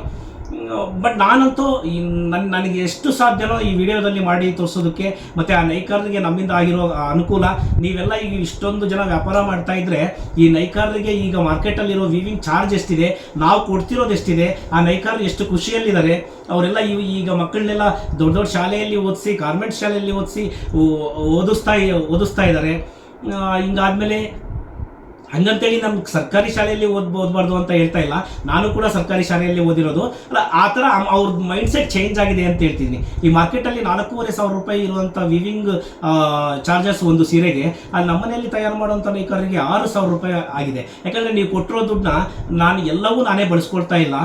ಬಟ್ ನಾನಂತೂ ಈ ನನ್ನ ನನಗೆ ಎಷ್ಟು ಸಾಧ್ಯನೋ ಈ ವಿಡಿಯೋದಲ್ಲಿ ಮಾಡಿ ತೋರಿಸೋದಕ್ಕೆ ಮತ್ತು ಆ ನೈಕಾರರಿಗೆ ನಮ್ಮಿಂದ ಆಗಿರೋ ಅನುಕೂಲ, ನೀವೆಲ್ಲ ಈಗ ಇಷ್ಟೊಂದು ಜನ ವ್ಯಾಪಾರ ಮಾಡ್ತಾ ಇದ್ರೆ ಈ ನೈಕಾರರಿಗೆ ಈಗ ಮಾರ್ಕೆಟಲ್ಲಿರೋ ವಿವಿಂಗ್ ಚಾರ್ಜ್ ಎಷ್ಟಿದೆ, ನಾವು ಕೊಡ್ತಿರೋದು ಎಷ್ಟಿದೆ, ಆ ನೈಕಾರರು ಎಷ್ಟು ಖುಷಿಯಲ್ಲಿದ್ದಾರೆ, ಅವರೆಲ್ಲ ಈಗ ಮಕ್ಕಳನ್ನೆಲ್ಲ ದೊಡ್ಡ ದೊಡ್ಡ ಶಾಲೆಯಲ್ಲಿ ಓದಿಸಿ ಗಾರ್ಮೆಂಟ್ ಶಾಲೆಯಲ್ಲಿ ಓದಿಸಿ ಓದಿಸ್ತಾ ಓದಿಸ್ತಾ ಇದ್ದಾರೆ. ಹಿಂಗಾದ್ಮೇಲೆ ಹಂಗಂತೇಳಿ ನಮ್ಗೆ ಸರ್ಕಾರಿ ಶಾಲೆಯಲ್ಲಿ ಓದ್ ಓದಬಾರ್ದು ಅಂತ ಹೇಳ್ತಾ ಇಲ್ಲ. ನಾನು ಕೂಡ ಸರ್ಕಾರಿ ಶಾಲೆಯಲ್ಲಿ ಓದಿರೋದು. ಅಲ್ಲ, ಆ ಥರ ಅವ್ರ ಮೈಂಡ್ ಸೆಟ್ ಚೇಂಜ್ ಆಗಿದೆ ಅಂತ ಹೇಳ್ತೀನಿ ಈ ಮಾರ್ಕೆಟಲ್ಲಿ ನಾಲ್ಕೂವರೆ ಸಾವಿರ ರೂಪಾಯಿ ಇರುವಂಥ ವಿವಿಂಗ್ ಚಾರ್ಜಸ್ ಒಂದು ಸೀರೆಗೆ ನಮ್ಮನೆಯಲ್ಲಿ ತಯಾರು ಮಾಡುವಂಥ ನೇಕಾರರಿಗೆ ಆರು ಸಾವಿರ ರೂಪಾಯಿ ಆಗಿದೆ. ಯಾಕಂದರೆ ನೀವು ಕೊಟ್ಟಿರೋ ದುಡ್ಡನ್ನ ನಾನು ಎಲ್ಲವೂ ನಾನೇ ಬಳಸ್ಕೊಳ್ತಾ ಇಲ್ಲ.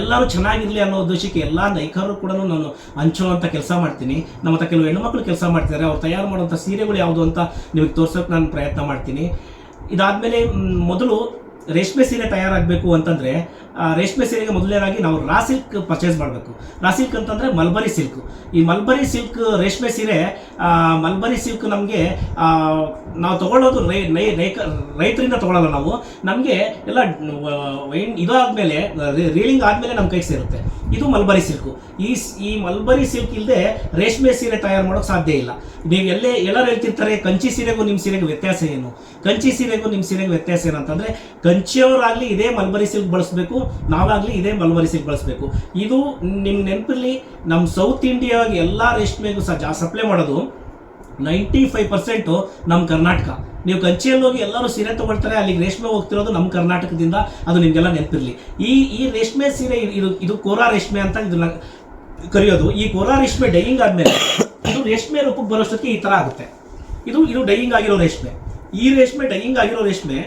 ಎಲ್ಲರೂ ಚೆನ್ನಾಗಿರಲಿ ಅನ್ನೋ ಉದ್ದೇಶಕ್ಕೆ ಎಲ್ಲ ನೈಕಾರರು ಕೂಡ ನಾನು ಹಂಚುವಂಥ ಕೆಲಸ ಮಾಡ್ತೀನಿ. ನಮ್ಮ ಕೆಲವು ಮಕ್ಕಳು ಕೆಲಸ ಮಾಡ್ತಿದ್ದಾರೆ. ಅವ್ರು ತಯಾರು ಮಾಡುವಂಥ ಸೀರೆಗಳು ಯಾವುದು ಅಂತ ನಿಮಗೆ ತೋರ್ಸೋಕೆ ನಾನು ಪ್ರಯತ್ನ ಮಾಡ್ತೀನಿ. ಇದಾದಮೇಲೆ ಮೊದಲು ರೇಷ್ಮೆ ಸೀರೆ ತಯಾರಾಗಬೇಕು ಅಂತಂದರೆ ರೇಷ್ಮೆ ಸೀರೆಗೆ ಮೊದಲನೇದಾಗಿ ನಾವು ರಾ ಸಿಲ್ಕ್ ಪರ್ಚೇಸ್ ಮಾಡಬೇಕು. ರಾ ಸಿಲ್ಕ್ ಅಂತಂದರೆ ಮಲ್ಬರಿ ಸಿಲ್ಕ್ ಈ ಮಲ್ಬರಿ ಸಿಲ್ಕ್ ರೇಷ್ಮೆ ಸೀರೆ ಮಲ್ಬರಿ ಸಿಲ್ಕ್ ನಮಗೆ ನಾವು ತಗೊಳ್ಳೋದು ರೈ ನೈ ನೈಕ ರೈತರಿಂದ ತಗೊಳ್ಳಲ್ಲ ನಾವು. ನಮಗೆ ಎಲ್ಲ, ವೈನ್ ಇದಾದಮೇಲೆ ರೀಲಿಂಗ್ ಆದಮೇಲೆ ನಮ್ಮ ಕೈಗೆ ಸೇರುತ್ತೆ. ಇದು ಮಲ್ಬರಿ ಸಿಲ್ಕು ಈ ಈ ಮಲ್ಬರಿ ಸಿಲ್ಕ್ ಇಲ್ಲದೆ ರೇಷ್ಮೆ ಸೀರೆ ತಯಾರು ಮಾಡೋಕೆ ಸಾಧ್ಯ ಇಲ್ಲ. ನೀವು ಎಲ್ಲೇ, ಎಲ್ಲರೂ ಹೇಳ್ತಿರ್ತಾರೆ, ಕಂಚಿ ಸೀರೆಗೂ ನಿಮ್ಮ ಸೀರೆಗೆ ವ್ಯತ್ಯಾಸ ಏನು? ಕಂಚಿ ಸೀರೆಗೂ ನಿಮ್ಮ ಸೀರೆಗೆ ವ್ಯತ್ಯಾಸ ಏನಂತಂದರೆ ಕಂಚಿಯವರಾಗಲಿ ಇದೇ ಮಲ್ಬರಿ ಸಿಲ್ಕ್ ಬಳಸಬೇಕು, ನಾವಾಗಲಿ ಇದೇ ಮಲ್ಬರಿ ಸಿಲ್ಕ್ ಬಳಸಬೇಕು. ಇದು ನಿಮ್ಮ ನೆನಪಿರಲಿ ನಮ್ಮ ಸೌತ್ ಇಂಡಿಯಾಗೆ ಎಲ್ಲ ರೇಷ್ಮೆಗೂ ಸಹ ಸಪ್ಲೈ ಮಾಡೋದು ನೈಂಟಿ ಫೈವ್ ಪರ್ಸೆಂಟು ನಮ್ಮ ಕರ್ನಾಟಕ. ನೀವು ಕಂಚಿಯಲ್ಲಿ ಹೋಗಿ ಎಲ್ಲರೂ ಸೀರೆ ತಗೊಳ್ತಾರೆ, ಅಲ್ಲಿಗೆ ರೇಷ್ಮೆ ಹೋಗ್ತಿರೋದು ನಮ್ಮ ಕರ್ನಾಟಕದಿಂದ, ಅದು ನಿಮಗೆಲ್ಲ ನೆನಪಿರಲಿ. ಈ ಈ ರೇಷ್ಮೆ ಸೀರೆ ಇದು ಇದು ಕೋರಾ ರೇಷ್ಮೆ ಅಂತ ಇದನ್ನ ಕರೆಯೋದು. ಈ ಕೋರಾ ರೇಷ್ಮೆ ಡೈಯಿಂಗ್ ಆದಮೇಲೆ, ಇದು ರೇಷ್ಮೆ ರೂಪಕ್ಕೆ ಬರೋಷ್ಟಕ್ಕೆ ಈ ಥರ ಆಗುತ್ತೆ. ಇದು ಇದು ಡೈಯಿಂಗ್ ಆಗಿರೋ ರೇಷ್ಮೆ. ಈ ರೇಷ್ಮೆ ಡೈಯಿಂಗ್ ಆಗಿರೋ ರೇಷ್ಮೆ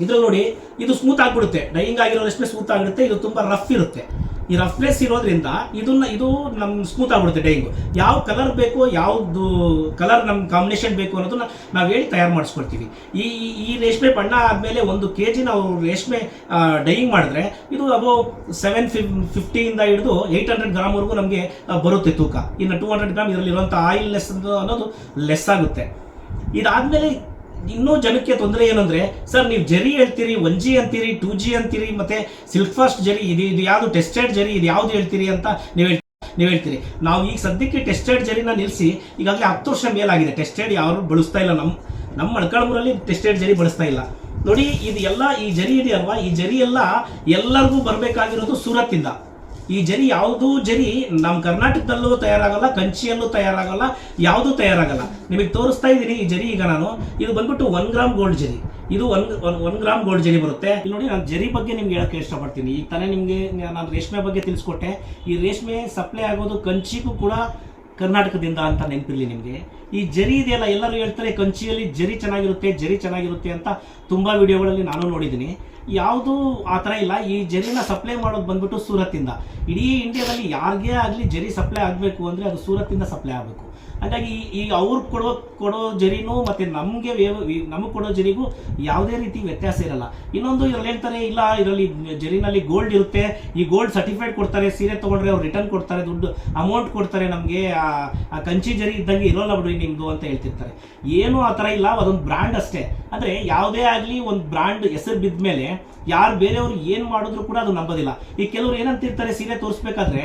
ಇದ್ರಲ್ಲಿ ನೋಡಿ, ಇದು ಸ್ಮೂತ್ ಆಗ್ಬಿಡುತ್ತೆ. ಡೈಯಿಂಗ್ ಆಗಿರೋ ರೇಷ್ಮೆ ಸ್ಮೂತ್ ಆಗಿರುತ್ತೆ, ಇದು ತುಂಬಾ ರಫ್ ಇರುತ್ತೆ. ಈ ರಫ್ನೆಸ್ ಇರೋದ್ರಿಂದ ಇದನ್ನ, ಇದು ನಮ್ ಸ್ಮೂತ್ ಆಗ್ಬಿಡುತ್ತೆ ಡೈಯಿಂಗ್ ಯಾವ ಕಲರ್ ಬೇಕು, ಯಾವ್ದು ಕಲರ್ ನಮ್ ಕಾಂಬಿನೇಷನ್ ಬೇಕು ಅನ್ನೋದನ್ನ ನಾವು ಹೇಳಿ ತಯಾರು ಮಾಡಿಸ್ಕೊಳ್ತೀವಿ. ಈ, ಈ- ರೇಷ್ಮೆ ಬಣ್ಣ ಆದಮೇಲೆ ಒಂದು ಕೆ ಜಿ ನಾವು ರೇಷ್ಮೆ ಡೈಯಿಂಗ್ ಮಾಡಿದ್ರೆ ಇದು ಅಬೋ ಸೆವೆನ್ ಫಿಫ್ ಫಿಫ್ಟಿಯಿಂದ ಹಿಡಿದು ಏಯ್ಟ್ ಹಂಡ್ರೆಡ್ ಗ್ರಾಮ್ವರೆಗೂ ನಮಗೆ ಬರುತ್ತೆ ತೂಕ. ಇನ್ನು ಟೂ ಹಂಡ್ರೆಡ್ ಗ್ರಾಮ್ ಇದರಲ್ಲಿ ಇರುವಂಥ ಆಯಿಲ್ ಲೆಸ್ ಅನ್ನೋದು ಲೆಸ್ ಆಗುತ್ತೆ. ಇದಾದ್ಮೇಲೆ ಇನ್ನೂ ಜನಕ್ಕೆ ತೊಂದರೆ ಏನಂದ್ರೆ ಸರ್, ನೀವು ಜರಿ ಹೇಳ್ತೀರಿ, ಒನ್ ಜಿ ಅಂತೀರಿ, ಟೂ ಜಿ ಅಂತೀರಿ, ಮತ್ತೆ ಸಿಲ್ಕ್ ಫಾಸ್ಟ್ ಜರಿ, ಇದು ಇದು ಯಾವುದು ಟೆಸ್ಟೆಡ್ ಜರಿ, ಇದು ಯಾವ್ದು ಹೇಳ್ತೀರಿ ಅಂತ ನೀವು ಹೇಳ್ತೀರಿ ನೀವು ಹೇಳ್ತೀರಿ. ನಾವು ಈಗ ಸದ್ಯಕ್ಕೆ ಟೆಸ್ಟೆಡ್ ಜರಿನ ನಿಲ್ಲಿಸಿ ಈಗಾಗಲೇ ಹತ್ತು ವರ್ಷ ಮೇಲಾಗಿದೆ, ಟೆಸ್ಟೆಡ್ ಯಾರು ಬಳಸ್ತಾ ಇಲ್ಲ ನಮ್ಮ ನಮ್ಮ ಮಳಕಾಳಮೂರಲ್ಲಿ ಟೆಸ್ಟೆಡ್ ಜರಿ ಬಳಸ್ತಾ ಇಲ್ಲ. ನೋಡಿ, ಇದು ಎಲ್ಲ ಈ ಜರಿ ಇದೆಯಲ್ವಾ? ಈ ಜರಿ ಎಲ್ಲ ಎಲ್ಲರಿಗೂ ಬರಬೇಕಾಗಿರೋದು ಸೂರತ್ತಿಂದ ಈ ಜರಿ ಯಾವುದೂ ಜರಿ ನಮ್ಮ ಕರ್ನಾಟಕದಲ್ಲೂ ತಯಾರಾಗಲ್ಲ, ಕಂಚಿಯಲ್ಲೂ ತಯಾರಾಗಲ್ಲ, ಯಾವುದೂ ತಯಾರಾಗಲ್ಲ. ನಿಮಗೆ ತೋರಿಸ್ತಾ ಇದ್ದೀನಿ ಈ ಜರಿ ಈಗ ನಾನು. ಇದು ಬಂದ್ಬಿಟ್ಟು ಒನ್ ಗ್ರಾಮ್ ಗೋಲ್ಡ್ ಜರಿ. ಇದು ಒನ್ ಒನ್ ಗ್ರಾಮ್ ಗೋಲ್ಡ್ ಜರಿ ಬರುತ್ತೆ. ಇಲ್ಲಿ ನೋಡಿ ನಾನು ಜರಿ ಬಗ್ಗೆ ನಿಮ್ಗೆ ಹೇಳಕ್ಕೆ ಇಷ್ಟಪಡ್ತೀನಿ. ಈಗ ತಾನೇ ನಿಮಗೆ ನಾನು ರೇಷ್ಮೆ ಬಗ್ಗೆ ತಿಳಿಸ್ಕೊಟ್ಟೆ. ಈ ರೇಷ್ಮೆ ಸಪ್ಲೈ ಆಗೋದು ಕಂಚಿಗೂ ಕೂಡ ಕರ್ನಾಟಕದಿಂದ ಅಂತ ನೆನಪಿರಲಿ ನಿಮಗೆ. ಈ ಜರಿ ಇದೆಯಲ್ಲ, ಎಲ್ಲರೂ ಹೇಳ್ತಾರೆ, ಕಂಚಿಯಲ್ಲಿ ಜರಿ ಚೆನ್ನಾಗಿರುತ್ತೆ ಜರಿ ಚೆನ್ನಾಗಿರುತ್ತೆ ಅಂತ ತುಂಬ ವಿಡಿಯೋಗಳಲ್ಲಿ ನಾನು ನೋಡಿದ್ದೀನಿ. ಯಾವುದು ಆ ಥರ ಇಲ್ಲ. ಈ ಜರಿನ ಸಪ್ಲೈ ಮಾಡೋದು ಬಂದ್ಬಿಟ್ಟು ಸೂರತ್ತಿಂದ ಇಡೀ ಇಂಡಿಯಾದಲ್ಲಿ ಯಾರಿಗೇ ಆಗಲಿ ಜರಿ ಸಪ್ಲೈ ಆಗಬೇಕು ಅಂದರೆ ಅದು ಸೂರತ್ತಿಂದ ಸಪ್ಲೈ ಆಗಬೇಕು. ಹಾಗಾಗಿ ಈ- ಅವ್ರಿಗೆ ಅವ್ರು ಕೊಡೋ ಕೊಡೋ ಜರಿನೂ ಮತ್ತೆ ನಮಗೆ ನಮಗೆ ಕೊಡೋ ಜರಿಗೂ ಯಾವುದೇ ರೀತಿ ವ್ಯತ್ಯಾಸ ಇರಲ್ಲ. ಇನ್ನೊಂದು ಇದ್ರಲ್ಲಿ ಹೇಳ್ತಾರೆ, ಇಲ್ಲ, ಇದರಲ್ಲಿ ಜರಿನಲ್ಲಿ ಗೋಲ್ಡ್ ಇರುತ್ತೆ. ಈ ಗೋಲ್ಡ್ ಸರ್ಟಿಫೈಡ್ ಕೊಡ್ತಾರೆ, ಸೀರೆ ತೊಗೊಂಡ್ರೆ ಅವ್ರು ರಿಟರ್ನ್ ಕೊಡ್ತಾರೆ, ದುಡ್ಡು ಅಮೌಂಟ್ ಕೊಡ್ತಾರೆ, ನಮಗೆ ಆ ಕಂಚಿ ಜರಿ ಇದ್ದಂಗೆ ಇರೋಲ್ಲ ಬಿಡಿ ನಿಮ್ಮದು ಅಂತ ಹೇಳ್ತಿರ್ತಾರೆ. ಏನು ಆ ಥರ ಇಲ್ಲ, ಅದೊಂದು ಬ್ರ್ಯಾಂಡ್ ಅಷ್ಟೇ. ಅಂದರೆ ಯಾವುದೇ ಆಗಲಿ ಒಂದು ಬ್ರ್ಯಾಂಡ್ ಹೆಸರು ಬಿದ್ದ ಮೇಲೆ ಯಾರು ಬೇರೆಯವರು ಏನು ಮಾಡಿದ್ರು ಕೂಡ ಅದು ನಂಬೋದಿಲ್ಲ. ಈ ಕೆಲವರು ಏನಂತಿರ್ತಾರೆ, ಸೀರೆ ತೋರಿಸ್ಬೇಕಾದ್ರೆ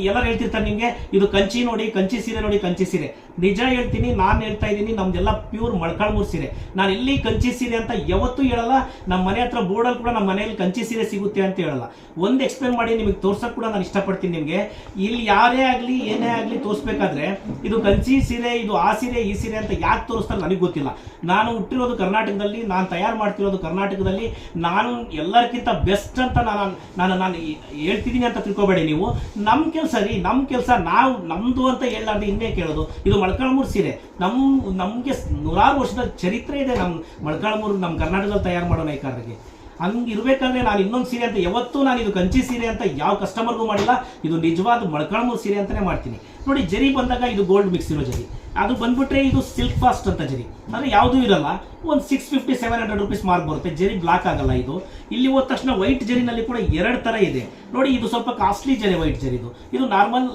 ಎಲ್ಲರೂ ಹೇಳ್ತಿರ್ತಾರೆ ನಿಮಗೆ, ಇದು ಕಂಚಿ ನೋಡಿ, ಕಂಚಿ ಸೀರೆ ನೋಡಿ ಕಂಚಿ ಸೀರೆ ನಿಜ ಹೇಳ್ತೀನಿ, ನಾನು ಹೇಳ್ತಾ ಇದ್ದೀನಿ, ನಮ್ದೆಲ್ಲ ಪ್ಯೂರ್ ಮಳ್ಕಾಳ್ ಸೀರೆ ನಾನು ಎಲ್ಲಿ ಕಂಚಿ ಸೀರೆ ಅಂತ ಯಾವತ್ತೂ ಹೇಳಲ್ಲ ನಮ್ಮ ಮನೆ ಹತ್ರ ಬೋರ್ಡಲ್ಲಿ ಕೂಡ ನಮ್ಮ ಮನೆಯಲ್ಲಿ ಕಂಚಿ ಸೀರೆ ಸಿಗುತ್ತೆ ಅಂತ ಹೇಳಲ್ಲ. ಒಂದು ಎಕ್ಸ್ಪ್ಲೇನ್ ಮಾಡಿ ನಿಮಗೆ ತೋರ್ಸೋಕೆ ಕೂಡ ನಾನು ಇಷ್ಟಪಡ್ತೀನಿ ನಿಮಗೆ. ಇಲ್ಲಿ ಯಾರೇ ಆಗಲಿ, ಏನೇ ಆಗಲಿ ತೋರಿಸ್ಬೇಕಾದ್ರೆ, ಇದು ಕಂಚಿ ಸೀರೆ ಇದು ಆ ಸೀರೆ ಈ ಸೀರೆ ಅಂತ ಯಾಕೆ ತೋರಿಸ್ತಾರೆ ನನಗೆ ಗೊತ್ತಿಲ್ಲ. ನಾನು ಹುಟ್ಟಿರೋದು ಕರ್ನಾಟಕದಲ್ಲಿ, ನಾನು ತಯಾರು ಮಾಡ್ತಿರೋದು ಕರ್ನಾಟಕದಲ್ಲಿ, ನಾನು ಎಲ್ಲರಿಗಿಂತ ಬೆಸ್ಟ್ ಅಂತ ನಾನು ನಾನು ನಾನು ಹೇಳ್ತಿದ್ದೀನಿ ಅಂತ ತಿಳ್ಕೊಬೇಡಿ ನೀವು. ನಮ್ಮ ಕೆಲಸ ರೀ ನಮ್ಮ ಕೆಲಸ ನಾವು ನಮ್ಮದು ಅಂತ ಹೇಳಲಾರ್ದೆ ಇನ್ನೇ ಕೇಳೋದು. ಇದು ಮೊಳಕಾಳ್ಮೂರು ಸೀರೆ. ನಮ್ಮ ನಮಗೆ ನೂರಾರು ವರ್ಷದ ಚರಿತ್ರೆ ಇದೆ ನಮ್ಮ ಮೊಳಕಾಳ್ಮೂರು ನಮ್ಮ ಕರ್ನಾಟಕದಲ್ಲಿ ತಯಾರು ಮಾಡೋ ನೈಕಾರರಿಗೆ. ಹಂಗೆ ಇರಬೇಕಾದ್ರೆ ನಾನು ಇನ್ನೊಂದು ಸೀರೆ ಅಂತ ಯಾವತ್ತೂ ನಾನು ಇದು ಕಂಚಿ ಸೀರೆ ಅಂತ ಯಾವ ಕಸ್ಟಮರ್ಗೂ ಮಾಡಿಲ್ಲ. ಇದು ನಿಜವಾದ ಮೊಳಕಾಳ್ಮೂರು ಸೀರೆ ಅಂತಾನೆ ಮಾಡ್ತೀನಿ. ನೋಡಿ, ಜರಿ ಬಂದಾಗ ಇದು ಗೋಲ್ಡ್ ಮಿಕ್ಸ್ ಇರೋ ಜರಿ. ಅದು ಬಂದ್ಬಿಟ್ರೆ ಇದು ಸಿಲ್ಕ್ ಫಾಸ್ಟ್ ಅಂತ ಜರಿ. ಅಂದ್ರೆ ಯಾವುದೂ ಇರಲ್ಲ. ಒಂದು six fifty seven hundred rupees mark ಬರುತ್ತೆ. ಜರಿ ಬ್ಲಾಕ್ ಆಗಲ್ಲ ಇದು. ಇಲ್ಲಿ ಹೋದ ತಕ್ಷಣ ವೈಟ್ ಜರಿನಲ್ಲಿ ಕೂಡ ಎರಡು ತರ ಇದೆ. ನೋಡಿ, ಇದು ಸ್ವಲ್ಪ ಕಾಸ್ಟ್ಲಿ ಜರಿ ವೈಟ್ ಜರಿ ಇದು. ನಾರ್ಮಲ್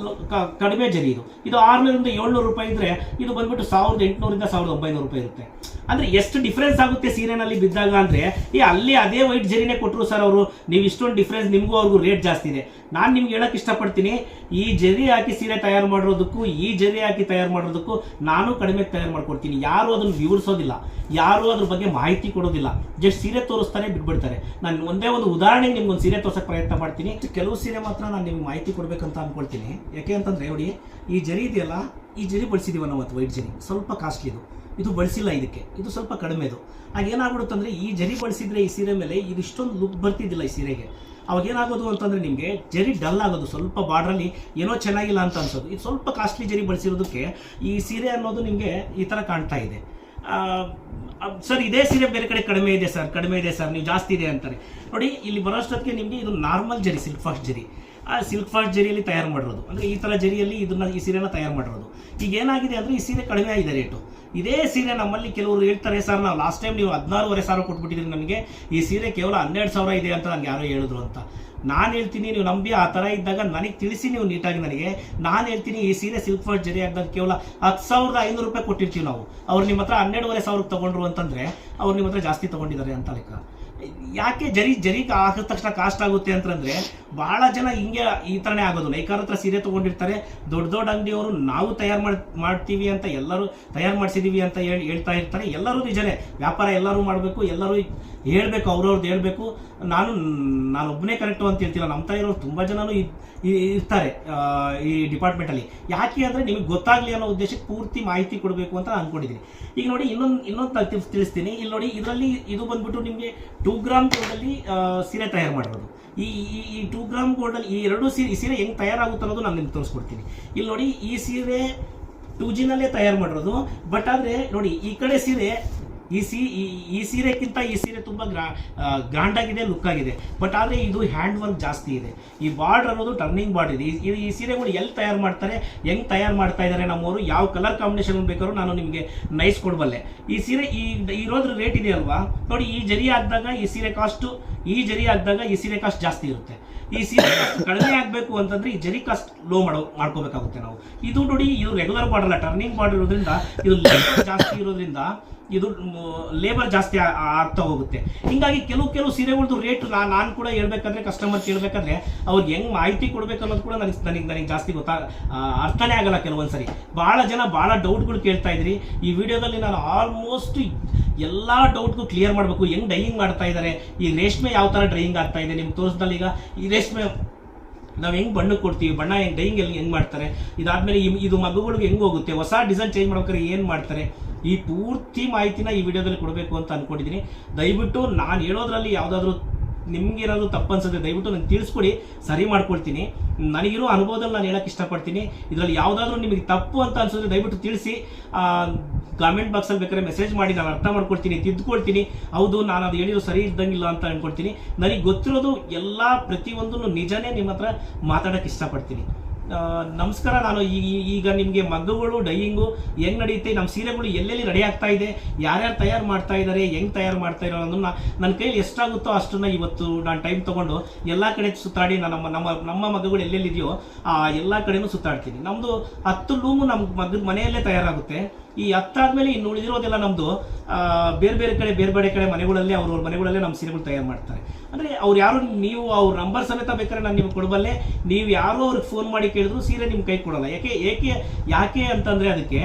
ಕಡಿಮೆ ಜರಿ ಇದು. ಇದು ಆರ್ನೂರಿಂದ ಏಳ್ನೂರು ರೂಪಾಯಿ ಇದ್ರೆ ಇದು ಬಂದ್ಬಿಟ್ಟು ಸಾವಿರದ ಎಂಟುನೂರಿಂದ ಸಾವಿರದ ಒಂಬೈನೂರು ರೂಪಾಯಿ ಇರುತ್ತೆ. ಅಂದ್ರೆ ಎಷ್ಟು ಡಿಫ್ರೆನ್ಸ್ ಆಗುತ್ತೆ ಸೀರೆನಲ್ಲಿ ಬಿದ್ದಾಗ ಅಂದ್ರೆ ಈ ಅಲ್ಲಿ ಅದೇ ವೈಟ್ ಜರಿನೇ ಕೊಟ್ಟರು ಸರ್ ಅವರು. ನೀವು ಇಷ್ಟೊಂದು ಡಿಫ್ರೆನ್ಸ್ ನಿಮಗೂ ಅವ್ರಿಗೂ ರೇಟ್ ಜಾಸ್ತಿ ಇದೆ. ನಾನು ನಿಮ್ಗೆ ಹೇಳಕ್ ಇಷ್ಟಪಡ್ತೀನಿ, ಈ ಜರಿ ಹಾಕಿ ಸೀರೆ ತಯಾರು ಮಾಡಿರೋದಕ್ಕೂ, ಈ ಜರಿ ಹಾಕಿ ತಯಾರು ಮಾಡೋದಕ್ಕೂ ನಾನು ಕಡಿಮೆ ತಯಾರು ಮಾಡ್ಕೊಡ್ತೀನಿ. ಯಾರು ಅದನ್ನು ವಿವರಿಸೋದಿಲ್ಲ. ಯಾರು ಅದ್ರ ಬಗ್ಗೆ ಮಾಹಿತಿ ಕೊಡೋದಿಲ್ಲ. ಜಸ್ಟ್ ಸೀರೆ ತೋರಿಸ್ತಾರೆ ಬಿಟ್ಬಿಡ್ತಾರೆ. ನಾನು ಒಂದೇ ಒಂದು ಉದಾಹರಣೆ ನಿಮ್ಗೊಂದು ಸೀರೆ ತೋರ್ಸೋಕೆ ಪ್ರಯತ್ನ ಮಾಡ್ತೀನಿ. ಕೆಲವು ಸೀರೆ ಮಾತ್ರ ನಾನು ನಿಮ್ಗೆ ಮಾಹಿತಿ ಕೊಡಬೇಕಂತ ಅಂದ್ಕೊಳ್ತೀನಿ ಯಾಕೆ ಅಂತಂದ್ರೆ ನೋಡಿ, ಈ ಜರಿ ಇದೆಯಲ್ಲ, ಈ ಜರಿ ಬಳಸಿದೀವ ನಾವು ಅಥವಾ ವೈಟ್ ಜರಿ. ಸ್ವಲ್ಪ ಕಾಸ್ಟ್ಲಿ ಇದು. ಇದು ಬಳಸಿಲ್ಲ ಇದಕ್ಕೆ. ಇದು ಸ್ವಲ್ಪ ಕಡಿಮೆದು ಏನಾಗ್ಬಿಡುತ್ತೆ ಅಂದ್ರೆ ಈ ಜರಿ ಬಳಸಿದ್ರೆ ಈ ಸೀರೆ ಮೇಲೆ ಇದು ಇಷ್ಟೊಂದು ಲುಕ್ ಬರ್ತಿದ್ದಿಲ್ಲ ಈ ಸೀರೆಗೆ. ಅವಾಗ ಏನಾಗೋದು ಅಂತಂದ್ರೆ ನಿಮಗೆ ಜರಿ ಡಲ್ ಆಗೋದು, ಸ್ವಲ್ಪ ಬಾರ್ಡ್ರಲ್ಲಿ ಏನೋ ಚೆನ್ನಾಗಿಲ್ಲ ಅಂತ ಅನ್ಸೋದು. ಇದು ಸ್ವಲ್ಪ ಕಾಸ್ಟ್ಲಿ ಜರಿ ಬಳಸಿರೋದಕ್ಕೆ ಈ ಸೀರೆ ಅನ್ನೋದು ನಿಮಗೆ ಈ ಥರ ಕಾಣ್ತಾ ಇದೆ. ಸರ್, ಇದೇ ಸೀರೆ ಬೇರೆ ಕಡೆ ಕಡಿಮೆ ಇದೆ ಸರ್, ಕಡಿಮೆ ಇದೆ ಸರ್, ನೀವು ಜಾಸ್ತಿ ಇದೆ ಅಂತಾರೆ. ನೋಡಿ, ಇಲ್ಲಿ ಬರೋಷ್ಟೊತ್ತಿಗೆ ನಿಮಗೆ ಇದು ನಾರ್ಮಲ್ ಜರಿ ಸಿಲ್ಕ್ ಫಾಸ್ಟ್ ಜರಿ. ಆ ಸಿಲ್ಕ್ ಫಾಸ್ಟ್ ಜರಿಯಲ್ಲಿ ತಯಾರು ಮಾಡಿರೋದು. ಅಂದರೆ ಈ ಥರ ಜರಿಯಲ್ಲಿ ಇದನ್ನ ಈ ಸೀರೆನ ತಯಾರು ಮಾಡಿರೋದು. ಈಗ ಏನಾಗಿದೆ ಅಂದರೆ ಈ ಸೀರೆ ಕಡಿಮೆ ಆಗಿದೆ ರೇಟು. ಇದೇ ಸೀರೆ ನಮ್ಮಲ್ಲಿ ಕೆಲವರು ಹೇಳ್ತಾರೆ, ಸರ್, ನಾವು ಲಾಸ್ಟ್ ಟೈಮ್ ನೀವು ಹದಿನಾರುವರೆ ಸಾವಿರ ಕೊಟ್ಬಿಟ್ಟಿದ್ರಿ ನನಗೆ ಈ ಸೀರೆ ಕೇವಲ ಹನ್ನೆರಡು ಸಾವಿರ ಇದೆ ಅಂತ ನನಗೆ ಯಾರೋ ಹೇಳಿದ್ರು ಅಂತ. ನಾನು ಹೇಳ್ತೀನಿ, ನೀವು ನಂಬಿ ಆ ಥರ ಇದ್ದಾಗ ನನಗೆ ತಿಳಿಸಿ ನೀವು ನೀಟಾಗಿ ನನಗೆ. ನಾನು ಹೇಳ್ತೀನಿ, ಈ ಸೀರೆ ಸಿಲ್ಕ್ ಫಾಸ್ಟ್ ಜರಿ ಹಾಕಿದಾಗ ಕೇವಲ ಹತ್ತು ಸಾವಿರದ ಐನೂರು ರೂಪಾಯಿ ಕೊಟ್ಟಿರ್ತೀವಿ ನಾವು. ಅವ್ರು ನಿಮ್ಮ ಹತ್ರ ಹನ್ನೆರಡುವರೆ ಸಾವಿರಕ್ಕೆ ತಗೊಂಡ್ರು ಅಂತಂದ್ರೆ ಅವ್ರು ನಿಮ್ಮ ಹತ್ರ ಜಾಸ್ತಿ ತಗೊಂಡಿದ್ದಾರೆ ಅಂತ ಲೆಕ್ಕ. ಯಾಕೆ ಜರಿ ಜರಿ ಹಾಕಿದ ತಕ್ಷಣ ಕಾಸ್ಟ್ ಆಗುತ್ತೆ ಅಂತಂದ್ರೆ ಬಹಳ ಜನ ಹಿಂಗೆ ಈ ಥರನೇ ಆಗೋದು. ನೈಕಾರ ಹತ್ರ ಸೀರೆ ತಗೊಂಡಿರ್ತಾರೆ. ದೊಡ್ಡ ದೊಡ್ಡ ಅಂಗಡಿಯವರು ನಾವು ತಯಾರು ಮಾಡಿ ಮಾಡ್ತೀವಿ ಅಂತ ಎಲ್ಲರೂ ತಯಾರು ಮಾಡಿಸಿದೀವಿ ಅಂತ ಹೇಳಿ ಹೇಳ್ತಾ ಇರ್ತಾರೆ. ಎಲ್ಲರೂ ನಿಜನೇ, ವ್ಯಾಪಾರ ಎಲ್ಲರೂ ಮಾಡಬೇಕು, ಎಲ್ಲರೂ ಹೇಳ್ಬೇಕು ಅವ್ರವ್ರದ್ದು ಹೇಳ್ಬೇಕು. ನಾನು ನಾನೊಬ್ಬನೇ ಕರೆಕ್ಟು ಅಂತ ಹೇಳ್ತಿಲ್ಲ. ನಮ್ಮ ತರ ಇರೋರು ತುಂಬ ಜನನು ಇ- ಇರ್ತಾರೆ ಈ ಡಿಪಾರ್ಟ್ಮೆಂಟಲ್ಲಿ ಯಾಕೆ ಅಂದರೆ ನಿಮಗೆ ಗೊತ್ತಾಗಲಿ ಅನ್ನೋ ಉದ್ದೇಶಕ್ಕೆ ಪೂರ್ತಿ ಮಾಹಿತಿ ಕೊಡಬೇಕು ಅಂತ ನಾನು ಈಗ ನೋಡಿ ಇನ್ನೊಂದು ಇನ್ನೊಂದು ತಿಳಿಸ್ತೀನಿ. ಇಲ್ಲಿ ನೋಡಿ ಇದರಲ್ಲಿ ಇದು ಬಂದ್ಬಿಟ್ಟು ನಿಮಗೆ ಟೂ ಗ್ರಾಮ್ ಗೋಲ್ಡಲ್ಲಿ ಸೀರೆ ತಯಾರು ಮಾಡಿರೋದು ಈ, ಈ- ಟೂ ಗ್ರಾಮ್ ಗೋಲ್ಡಲ್ಲಿ ಈ ಎರಡು ಸೀರೆ ಸೀರೆ ಹೆಂಗೆ ತಯಾರಾಗುತ್ತೆ ಅನ್ನೋದು ನಾನು ನಿಮ್ಗೆ ತೋರಿಸ್ಕೊಡ್ತೀನಿ. ಇಲ್ಲಿ ನೋಡಿ, ಈ ಸೀರೆ ಟೂ ಜಿನಲ್ಲೇ ತಯಾರು ಮಾಡಿರೋದು. ಬಟ್ ಆದರೆ ನೋಡಿ, ಈ ಕಡೆ ಸೀರೆ ಈ ಸಿ, ಈ- ಸೀರೆಕ್ಕಿಂತ ಈ ಸೀರೆ ತುಂಬ ಗ್ರಾ ಗ್ರ್ಯಾಂಡ್ ಆಗಿದೆ ಲುಕ್ ಆಗಿದೆ ಬಟ್ ಆದರೆ ಇದು ಹ್ಯಾಂಡ್ ವರ್ಕ್ ಜಾಸ್ತಿ ಇದೆ. ಈ ಬಾರ್ಡ್ರ್ ಅನ್ನೋದು ಟರ್ನಿಂಗ್ ಬಾರ್ಡ್ ಇದೆ. ಈ- ಈ- ಸೀರೆಗಳು ಎಲ್ಲಿ ತಯಾರು ಮಾಡ್ತಾರೆ, ಹೆಂಗ್ ತಯಾರು ಮಾಡ್ತಾ ಇದ್ದಾರೆ ನಮ್ಮವರು, ಯಾವ ಕಲರ್ ಕಾಂಬಿನೇಷನ್ ಬೇಕಾದ್ರೂ ನಾನು ನಿಮಗೆ ನೈಸ್ ಕೊಡಬಲ್ಲೆ. ಈ ಸೀರೆ ಈ ಇರೋದ್ರ ರೇಟ್ ಇದೆ ಅಲ್ವಾ? ನೋಡಿ, ಈ ಜರಿ ಹಾಕಿದಾಗ ಈ ಸೀರೆ ಕಾಸ್ಟು ಈ ಜರಿ ಹಾಕಿದಾಗ ಈ ಸೀರೆ ಕಾಸ್ಟ್ ಜಾಸ್ತಿ ಇರುತ್ತೆ. ಈ ಸೀರೆ ಕಡಿಮೆ ಆಗಬೇಕು ಅಂತಂದ್ರೆ ಈ ಜರಿ ಕಾಸ್ಟ್ ಲೋ ಮಾಡೋ, ಮಾಡ್ಕೋಬೇಕಾಗುತ್ತೆ ನಾವು. ಇದು ನೋಡಿ, ಇದು ರೆಗ್ಯುಲರ್ ಬಾರ್ಡರ್ ಅಲ್ಲ ಟರ್ನಿಂಗ್ ಬಾರ್ಡರ್ ಇರೋದ್ರಿಂದ, ಇದು ಜಾಸ್ತಿ ಇರೋದ್ರಿಂದ ಇದು ಲೇಬರ್ ಜಾಸ್ತಿ ಆಗ್ತಾ ಹೋಗುತ್ತೆ. ಹಿಂಗಾಗಿ ಕೆಲವು ಕೆಲವು ಸೀರೆಗಳದ್ದು ರೇಟ್ ನಾನು ಕೂಡ ಹೇಳ್ಬೇಕಂದ್ರೆ ಕಸ್ಟಮರ್ ಕೇಳಬೇಕಾದ್ರೆ, ಅವ್ರಿಗೆ ಹೆಂಗ್ ಮಾಹಿತಿ ಕೊಡಬೇಕು ಅನ್ನೋದು ಕೂಡ ನನಗೆ ನನಗೆ ನನಗೆ ಜಾಸ್ತಿ ಗೊತ್ತಾ ಅರ್ಥನೇ ಆಗಲ್ಲ ಕೆಲವೊಂದ್ಸರಿ. ಭಾಳ ಜನ ಭಾಳ ಡೌಟ್ಗಳು ಕೇಳ್ತಾ ಇದ್ರಿ. ಈ ವಿಡಿಯೋದಲ್ಲಿ ನಾನು ಆಲ್ಮೋಸ್ಟ್ ಎಲ್ಲ ಡೌಟ್ಗೂ ಕ್ಲಿಯರ್ ಮಾಡಬೇಕು. ಹೆಂಗ್ ಡೈಯಿಂಗ್ ಮಾಡ್ತಾ ಇದ್ದಾರೆ ಈ ರೇಷ್ಮೆ ಯಾವ ಥರ ಡ್ರೈಯಿಂಗ್ ಆಗ್ತಾ ಇದೆ? ನಿಮ್ಗೆ ತೋರಿಸ್ದಲ್ಲಿ ಈಗ ಈ ರೇಷ್ಮೆ, ನಾವು ಹೆಂಗ್ ಬಣ್ಣ ಕೊಡ್ತೀವಿ? ಬಣ್ಣ ಹೆಂಗ್ ಡೈಯಿಂಗ್ ಎಲ್ಲಿ, ಹೆಂಗ್ ಮಾಡ್ತಾರೆ? ಇದಾದಮೇಲೆ ಇದು ಮಗುಗಳಿಗೆ ಹೆಂಗ್ ಹೋಗುತ್ತೆ? ಹೊಸ ಡಿಸೈನ್ ಚೇಂಜ್ ಮಾಡ್ಬೇಕಾದ್ರೆ ಏನು ಮಾಡ್ತಾರೆ? ಈ ಪೂರ್ತಿ ಮಾಹಿತಿನ ಈ ವಿಡಿಯೋದಲ್ಲಿ ಕೊಡಬೇಕು ಅಂತ ಅನ್ಕೊಂಡಿದ್ದೀನಿ. ದಯವಿಟ್ಟು ನಾನು ಹೇಳೋದ್ರಲ್ಲಿ ಯಾವುದಾದ್ರೂ ನಿಮ್ಗೆ ತಪ್ಪನ್ಸುತ್ತೆ ದಯವಿಟ್ಟು ನಾನು ತಿಳಿಸ್ಕೊಡಿ, ಸರಿ ಮಾಡ್ಕೊಳ್ತೀನಿ. ನನಗಿರೋ ಅನುಭವದಲ್ಲಿ ನಾನು ಹೇಳಕ್ಕೆ ಇಷ್ಟಪಡ್ತೀನಿ. ಇದರಲ್ಲಿ ಯಾವುದಾದ್ರೂ ನಿಮಗೆ ತಪ್ಪು ಅಂತ ಅನ್ಸಿದ್ರೆ ದಯವಿಟ್ಟು ತಿಳಿಸಿ. ಕಾಮೆಂಟ್ ಬಾಕ್ಸಲ್ಲಿ ಬೇಕಾದ್ರೆ ಮೆಸೇಜ್ ಮಾಡಿ, ನಾನು ಅರ್ಥ ಮಾಡ್ಕೊಳ್ತೀನಿ ತಿದ್ದುಕೊಳ್ತೀನಿ ಹೌದು, ನಾನು ಅದು ಹೇಳಿರೋ ಸರಿ ಇದ್ದಂಗಿಲ್ಲ ಅಂತ ಅಂದ್ಕೊಳ್ತೀನಿ ನನಗೆ ಗೊತ್ತಿರೋದು ಎಲ್ಲ ಪ್ರತಿಯೊಂದನ್ನು ನಿಜನೇ ನಿಮ್ಮ ಹತ್ರ ಮಾತಾಡೋಕ್ಕೆ ಇಷ್ಟಪಡ್ತೀನಿ. ನಮಸ್ಕಾರ ನಾನು ಈಗ ನಿಮಗೆ ಮಗ್ಗುಗಳು, ಡೈಯಿಂಗು, ಹೆಂಗ್ ನಡೆಯುತ್ತೆ ನಮ್ಮ ಸೀರೆಗಳು ಎಲ್ಲೆಲ್ಲಿ ರೆಡಿ ಆಗ್ತಾ ಇದೆ, ಯಾರ್ಯಾರು ತಯಾರು ಮಾಡ್ತಾ ಇದ್ದಾರೆ ಹೆಂಗ್ ತಯಾರು ಮಾಡ್ತಾ ಇರೋ ಅನ್ನೋದನ್ನ ನನ್ನ ಕೈಲಿ ಎಷ್ಟಾಗುತ್ತೋ ಅಷ್ಟನ್ನ ಇವತ್ತು ನಾನು ಟೈಮ್ ತಗೊಂಡು ಎಲ್ಲ ಕಡೆ ಸುತ್ತಾಡಿ ನಾನು ನಮ್ಮ ನಮ್ಮ ನಮ್ಮ ಮಗ್ಗುಗಳು ಎಲ್ಲೆಲ್ಲಿದೆಯೋ, ಆ ಎಲ್ಲ ಕಡೆನೂ ಸುತ್ತಾಡ್ತೀನಿ. ನಮ್ಮದು ಹತ್ತು ಲೂಮು ನಮ್ಮ ಮಗದ ಮನೆಯಲ್ಲೇ ತಯಾರಾಗುತ್ತೆ. ಈ ಹತ್ತಾದ್ಮೇಲೆ ಇನ್ನು ಉಳಿದಿರೋದೆಲ್ಲ ನಮ್ಮದು ಬೇರೆ ಬೇರೆ ಕಡೆ, ಬೇರೆ ಬೇರೆ ಕಡೆ ಮನೆಗಳಲ್ಲಿ, ಅವ್ರವ್ರ ಮನೆಗಳಲ್ಲೇ ನಮ್ಮ ಸೀರೆಗಳು ತಯಾರು ಮಾಡ್ತಾರೆ. ಅಂದರೆ ಅವ್ರು ಯಾರು ನೀವು ಅವ್ರ ನಂಬರ್ ಸಮೇತ ಬೇಕಾದ್ರೆ ನಾನು ನಿಮ್ಗೆ ಕೊಡಬಲ್ಲೆ, ನೀವು ಯಾರೋ ಅವ್ರಿಗೆ ಫೋನ್ ಮಾಡಿ ಕೇಳಿದ್ರು ಸೀರೆ ನಿಮ್ಮ ಕೈ ಕೊಡಲ್ಲ. ಯಾಕೆ, ಏಕೆ, ಯಾಕೆ ಅಂತಂದರೆ ಅದಕ್ಕೆ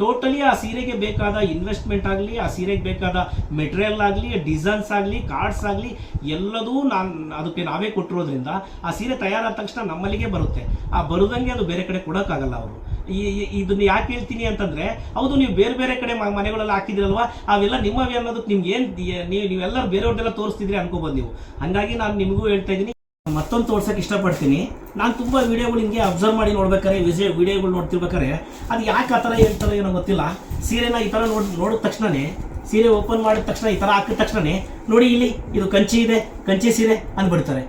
ಟೋಟಲಿ ಆ ಸೀರೆಗೆ ಬೇಕಾದ ಇನ್ವೆಸ್ಟ್ಮೆಂಟ್ ಆಗಲಿ, ಆ ಸೀರೆಗೆ ಬೇಕಾದ ಮೆಟೀರಿಯಲ್ ಆಗಲಿ, ಡಿಸೈನ್ಸ್ ಆಗಲಿ, ಕಾರ್ಡ್ಸ್ ಆಗಲಿ, ಎಲ್ಲದೂ ನಾನು, ಅದಕ್ಕೆ ನಾವೇ ಕೊಟ್ಟಿರೋದ್ರಿಂದ ಆ ಸೀರೆ ತಯಾರಾದ ತಕ್ಷಣ ನಮ್ಮಲ್ಲಿಗೆ ಬರುತ್ತೆ. ಆ ಬರೋದಂಗೆ ಅದು ಬೇರೆ ಕಡೆ ಕೊಡೋಕ್ಕಾಗಲ್ಲ ಅವರು. ಈ ಇದನ್ನ ಯಾಕೆ ಹೇಳ್ತೀನಿ ಅಂತಂದ್ರೆ, ಹೌದು, ನೀವು ಬೇರೆ ಬೇರೆ ಕಡೆ ಮನೆಗಳೆಲ್ಲ ಹಾಕಿದಿರಲ್ವಾ? ಅವೆಲ್ಲ ನಿಮ್ಮವೇ ಅನ್ನೋದಕ್ಕೆ ನಿಮ್ಗೆ ಏನು ನೀವು ನೀವೆಲ್ಲರೂ ಬೇರೆಯವ್ರದ್ದೆಲ್ಲ ತೋರಿಸ್ತಿದ್ರಿ ಅನ್ಕೋಬೋದು ನೀವು. ಹಂಗಾಗಿ ನಾನು ನಿಮಗೂ ಹೇಳ್ತಾ ಇದ್ದೀನಿ, ಮತ್ತೊಂದು ತೋರ್ಸಕ್ಕೆ ಇಷ್ಟಪಡ್ತೀನಿ. ನಾನು ತುಂಬ ವಿಡಿಯೋಗಳು ಹಿಂಗೆ ಅಬ್ಸರ್ವ್ ಮಾಡಿ ನೋಡ್ಬೇಕಾರೆ, ವಿಜಯ ವಿಡಿಯೋಗಳು ನೋಡ್ತಿರ್ಬೇಕಾರೆ, ಅದು ಯಾಕೆ ಆ ಥರ ಹೇಳ್ತಾರೋ ಏನೋ ಗೊತ್ತಿಲ್ಲ. ಸೀರೆನ ಈ ಥರ ನೋಡಿ ನೋಡಿದ ತಕ್ಷಣನೇ, ಸೀರೆ ಓಪನ್ ಮಾಡಿದ ತಕ್ಷಣ, ಈ ಥರ ಹಾಕಿದ ತಕ್ಷಣನೇ, ನೋಡಿ ಇಲ್ಲಿ, ಇದು ಕಂಚಿ ಇದೆ, ಕಂಚಿ ಸೀರೆ ಅಂದ್ಬಿಡ್ತಾರೆ.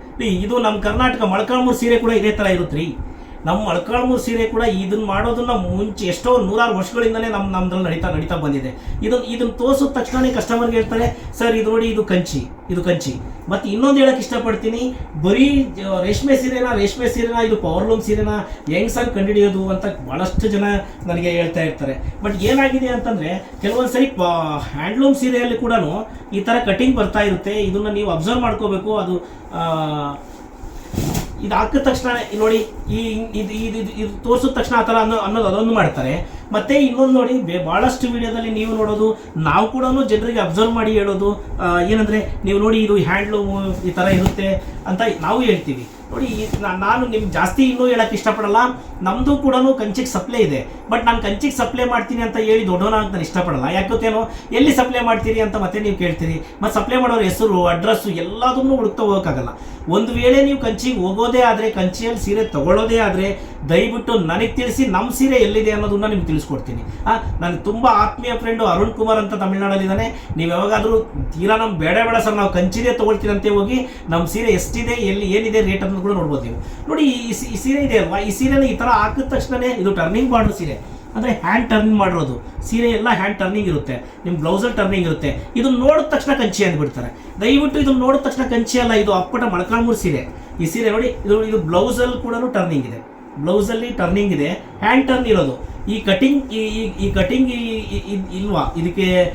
ಇದು ನಮ್ಮ ಕರ್ನಾಟಕ ಮೊಳಕಾಲ್ಮೂರು ಸೀರೆ ಕೂಡ ಇದೇ ಥರ ಇರುತ್ತೆ ರೀ ನಮ್ಮ ಮೊಳಕಾಲ್ಮೂರು ಸೀರೆ ಕೂಡ ಇದನ್ನ ಮಾಡೋದನ್ನ ಮುಂಚೆ ಎಷ್ಟೋ ನೂರಾರು ವರ್ಷಗಳಿಂದಲೇ ನಮ್ಮ ನಮ್ದ್ರಲ್ಲಿ ನಡೀತಾ ನಡೀತಾ ಬಂದಿದೆ. ಇದನ್ನ ಇದನ್ನ ತೋರಿಸಿದ ತಕ್ಷಣ ಕಸ್ಟಮರ್ಗೆ ಹೇಳ್ತಾರೆ, ಸರ್, ಇದು ನೋಡಿ, ಇದು ಕಂಚಿ ಇದು ಕಂಚಿ. ಮತ್ತೆ ಇನ್ನೊಂದು ಹೇಳಕ್ ಇಷ್ಟಪಡ್ತೀನಿ, ಬರೀ ರೇಷ್ಮೆ ಸೀರೆನ ರೇಷ್ಮೆ ಸೀರೆನ, ಇದು ಪವರ್ಲೂಮ್ ಸೀರೆನ, ಹೆಂಗ್ ಸರ್ ಕಂಡುಹಿಡಿಯೋದು ಅಂತ ಬಹಳಷ್ಟು ಜನ ನನಗೆ ಹೇಳ್ತಾ ಇರ್ತಾರೆ. ಬಟ್ ಏನಾಗಿದೆ ಅಂತಂದ್ರೆ ಕೆಲವೊಂದ್ಸರಿ ಹ್ಯಾಂಡ್ಲೂಮ್ ಸೀರೆಯಲ್ಲಿ ಕೂಡ ಈ ತರ ಕಟಿಂಗ್ ಬರ್ತಾ ಇರುತ್ತೆ. ಇದನ್ನ ನೀವು ಅಬ್ಸರ್ವ್ ಮಾಡ್ಕೋಬೇಕು. ಅದು ಇದು ಹಾಕಿದ ತಕ್ಷಣ, ನೋಡಿ, ಈ ಇದು ಇದು, ಇದು- ತೋರಿಸಿದ ತಕ್ಷಣ ಆ ಥರ ಅನ್ನೋ, ಅನ್ನೋದು ಅದೊಂದು ಮಾಡ್ತಾರೆ. ಮತ್ತೆ ಇನ್ನೊಂದು ನೋಡಿ ಬಹಳಷ್ಟು ವಿಡಿಯೋದಲ್ಲಿ ನೀವು ನೋಡೋದು, ನಾವು ಕೂಡ ಜನರಿಗೆ ಅಬ್ಸರ್ವ್ ಮಾಡಿ ಹೇಳೋದು ಏನಂದ್ರೆ, ನೀವು ನೋಡಿ, ಇದು ಹ್ಯಾಂಡ್ಲೂಮ್ ಈ ಥರ ಇರುತ್ತೆ ಅಂತ ನಾವು ಹೇಳ್ತೀವಿ. ನೋಡಿ ನಾನು ನಿಮ್ಗೆ ಜಾಸ್ತಿ ಇನ್ನೂ ಹೇಳಕ್ಕೆ ಇಷ್ಟಪಡಲ್ಲ. ನಮ್ದು ಕೂಡ ಕಂಚಿಗೆ ಸಪ್ಲೈ ಇದೆ. ಬಟ್ ನಾನು ಕಂಚಿಗೆ ಸಪ್ಲೈ ಮಾಡ್ತೀನಿ ಅಂತ ಹೇಳಿ ದೊಡ್ಡವನ ಅಂತ ನಾನು ಇಷ್ಟಪಡಲ್ಲ. ಯಾಕೊತ್ತೇನೋ ಎಲ್ಲಿ ಸಪ್ಲೈ ಮಾಡ್ತೀರಿ ಅಂತ ಮತ್ತೆ ನೀವು ಕೇಳ್ತೀರಿ. ಮತ್ತೆ ಸಪ್ಲೈ ಮಾಡೋರ ಹೆಸರು ಅಡ್ರೆಸ್ಸು ಎಲ್ಲದನ್ನೂ ಹುಡುಕ್ತಾ ಹೋಗೋಕ್ಕಾಗಲ್ಲ. ಒಂದು ವೇಳೆ ನೀವು ಕಂಚಿಗೆ ಹೋಗೋದೇ ಆದರೆ ಕಂಚಿಯಲ್ಲಿ ಸೀರೆ ತಗೊಳ್ಳೋದೇ ಆದರೆ, ದಯವಿಟ್ಟು ನನಗೆ ತಿಳಿಸಿ ನಮ್ಮ ಸೀರೆ ಎಲ್ಲಿದೆ ಅನ್ನೋದನ್ನ ನಿಮ್ಗೆ ತಿಳಿಸ್ಕೊಡ್ತೀನಿ. ಹಾಂ ನನಗೆ ತುಂಬ ಆತ್ಮೀಯ ಫ್ರೆಂಡು ಅರುಣ್ ಕುಮಾರ್ ಅಂತ ತಮಿಳ್ನಾಡಲ್ಲಿದ್ದಾನೆ. ನೀವು ಯಾವಾಗಾದರೂ ತೀರಾ ನಮ್ಮ ಬೇಡ ಬೇಡ ಸರ್, ನಾವು ಕಂಚಿನೇ ತೊಗೊಳ್ತೀರಂತೆ ಹೋಗಿ ನಮ್ಮ ಸೀರೆ ಎಷ್ಟಿದೆ, ಎಲ್ಲಿ ಏನಿದೆ ರೇಟ್ ಅನ್ನೋದು ಕೂಡ ನೋಡ್ಬೋದು ನೀವು. ನೋಡಿ, ಈ ಸೀರೆ ಇದೆ ಅಲ್ವಾ? ಈ ಸೀರೆನ ಈ ಥರ ಹಾಕಿದ ತಕ್ಷಣನೇ ಇದು ಟರ್ನಿಂಗ್ ಮಾಡೋ ಸೀರೆ. ಅಂದರೆ ಹ್ಯಾಂಡ್ ಟರ್ನಿಂಗ್ ಮಾಡಿರೋದು. ಸೀರೆ ಎಲ್ಲ ಹ್ಯಾಂಡ್ ಟರ್ನಿಂಗ್ ಇರುತ್ತೆ. ನಿಮ್ಮ ಬ್ಲೌಸಲ್ಲಿ ಟರ್ನಿಂಗ್ ಇರುತ್ತೆ. ಇದನ್ನ ನೋಡಿದ ತಕ್ಷಣ ಕಂಚಿ ಅಂದ್ಬಿಡ್ತಾರೆ. ದಯವಿಟ್ಟು ಇದನ್ನ ನೋಡಿದ ತಕ್ಷಣ ಕಂಚಿ ಅಲ್ಲ, ಇದು ಅಪ್ಪಟ ಮೊಳಕಾಳ್ಮೂರು ಸೀರೆ. ಈ ಸೀರೆ ನೋಡಿ, ಇದು ಇದು ಬ್ಲೌಸಲ್ಲಿ ಕೂಡ ಟರ್ನಿಂಗ್ ಇದೆ. ಬ್ಲೌಸಲ್ಲಿ ಟರ್ನಿಂಗ್ ಇದೆ. ಹ್ಯಾಂಡ್ ಟರ್ನ್ ಇರೋದು. ಈ ಕಟಿಂಗ್ ಈ- ಈ ಕಟಿಂಗ್ ಇಲ್ವಾ? ಇದಕ್ಕೆ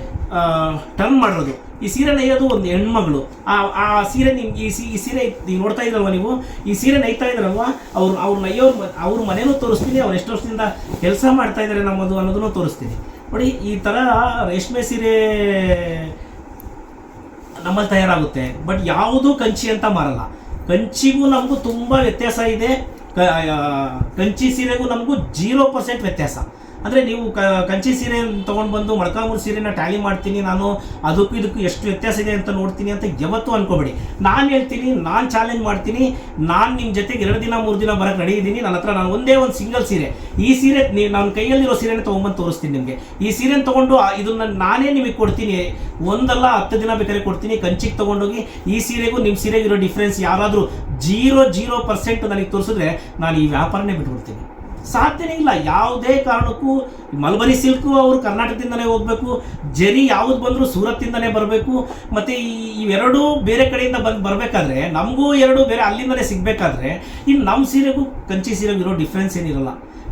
ಟರ್ನ್ ಮಾಡಿರೋದು ಈ ಸೀರೆ ನೈಯೋದು ಒಂದು ಹೆಣ್ಮಗಳು. ಆ ಆ ಸೀರೆ ನಿಮ್, ಈ ಸಿ- ಈ ಸೀರೆ ಈಗ ನೋಡ್ತಾ ಇದ್ರಲ್ವ ನೀವು? ಈ ಸೀರೆ ನೈತಾ ಇದ್ರಲ್ವ ಅವ್ರು ಅವ್ರು ನೈಯೋ ಅವ್ರ ಮನೇನೂ ತೋರಿಸ್ತೀನಿ, ಅವ್ರು ಎಷ್ಟು ವರ್ಷದಿಂದ ಕೆಲಸ ಮಾಡ್ತಾ ಇದ್ದಾರೆ ನಮ್ಮದು ಅನ್ನೋದನ್ನು ತೋರಿಸ್ತೀನಿ. ನೋಡಿ, ಈ ಥರ ರೇಷ್ಮೆ ಸೀರೆ ನಮ್ಮಲ್ಲಿ ತಯಾರಾಗುತ್ತೆ. ಬಟ್ ಯಾವುದೂ ಕಂಚಿ ಅಂತ ಮಾರಲ್ಲ. ಕಂಚಿಗೂ ನಮಗೂ ತುಂಬ ವ್ಯತ್ಯಾಸ ಇದೆ. ಕಂಚಿ ಸೀರೆಗೂ ನಮಗೂ ಜೀರೋ ಪರ್ಸೆಂಟ್ ವ್ಯತ್ಯಾಸ. ಅಂದರೆ ನೀವು ಕಂಚಿ ಸೀರೆ ತೊಗೊಂಡು ಬಂದು ಮೊಳಕಾಮೂರು ಸೀರೆನ ಟ್ಯಾಲಿ ಮಾಡ್ತೀನಿ ನಾನು, ಅದಕ್ಕೂ ಇದಕ್ಕೂ ಎಷ್ಟು ವ್ಯತ್ಯಾಸ ಇದೆ ಅಂತ ನೋಡ್ತೀನಿ ಅಂತ ಯಾವತ್ತೂ ಅನ್ಕೋಬೇಡಿ. ನಾನು ಹೇಳ್ತೀನಿ, ನಾನು ಚಾಲೆಂಜ್ ಮಾಡ್ತೀನಿ, ನಾನು ನಿಮ್ಮ ಜೊತೆಗೆ ಎರಡು ದಿನ, ಮೂರು ದಿನ ಬರೋಕ್ಕೆ ರೆಡಿ ಇದ್ದೀನಿ ನನ್ನ ಹತ್ರ ನಾನು ಒಂದೇ ಒಂದು ಸಿಂಗಲ್ ಸೀರೆ. ಈ ಸೀರೆ ನೀವು ನನ್ನ ಕೈಯಲ್ಲಿರೋ ಸೀರೆನ ತೊಗೊಂಬಂದು ತೋರಿಸ್ತೀನಿ ನಿಮಗೆ. ಈ ಸೀರೆನ ತೊಗೊಂಡು ಇದನ್ನ ನಾನೇ ನಿಮಗೆ ಕೊಡ್ತೀನಿ. ಒಂದಲ್ಲ ಹತ್ತು ದಿನ ಬೇಕಾದ್ರೆ ಕೊಡ್ತೀನಿ, ಕಂಚಿಗೆ ತೊಗೊಂಡೋಗಿ ಈ ಸೀರೆಗೂ ನಿಮ್ಮ ಸೀರೆಗಿರೋ ಡಿಫ್ರೆನ್ಸ್ ಯಾರಾದರೂ ಜೀರೋ ಜೀರೋ ಪರ್ಸೆಂಟ್ ನನಗೆ ತೋರಿಸಿದ್ರೆ ನಾನು ಈ ವ್ಯಾಪಾರನೇ ಬಿಟ್ಬಿಡ್ತೀನಿ. ಸಾಧ್ಯನೇ ಇಲ್ಲ. ಯಾವುದೇ ಕಾರಣಕ್ಕೂ ಮಲ್ಬರಿ ಸಿಲ್ಕು ಅವರು ಕರ್ನಾಟಕದಿಂದಲೇ ಹೋಗಬೇಕು. ಜರಿ ಯಾವ್ದು ಬಂದರೂ ಸೂರತ್ತಿಂದಲೇ ಬರಬೇಕು. ಮತ್ತು ಈ ಇವೆರಡೂ ಬೇರೆ ಕಡೆಯಿಂದ ಬಂದು ಬರಬೇಕಾದ್ರೆ, ನಮಗೂ ಎರಡು ಬೇರೆ ಅಲ್ಲಿಂದಲೇ ಸಿಗಬೇಕಾದ್ರೆ ಇನ್ನು ನಮ್ಮ ಸೀರೆಗೂ ಕಂಚಿ ಸೀರೆಗೂ ಇರೋ ಡಿಫ್ರೆನ್ಸ್ ಏನಿರಲ್ಲ.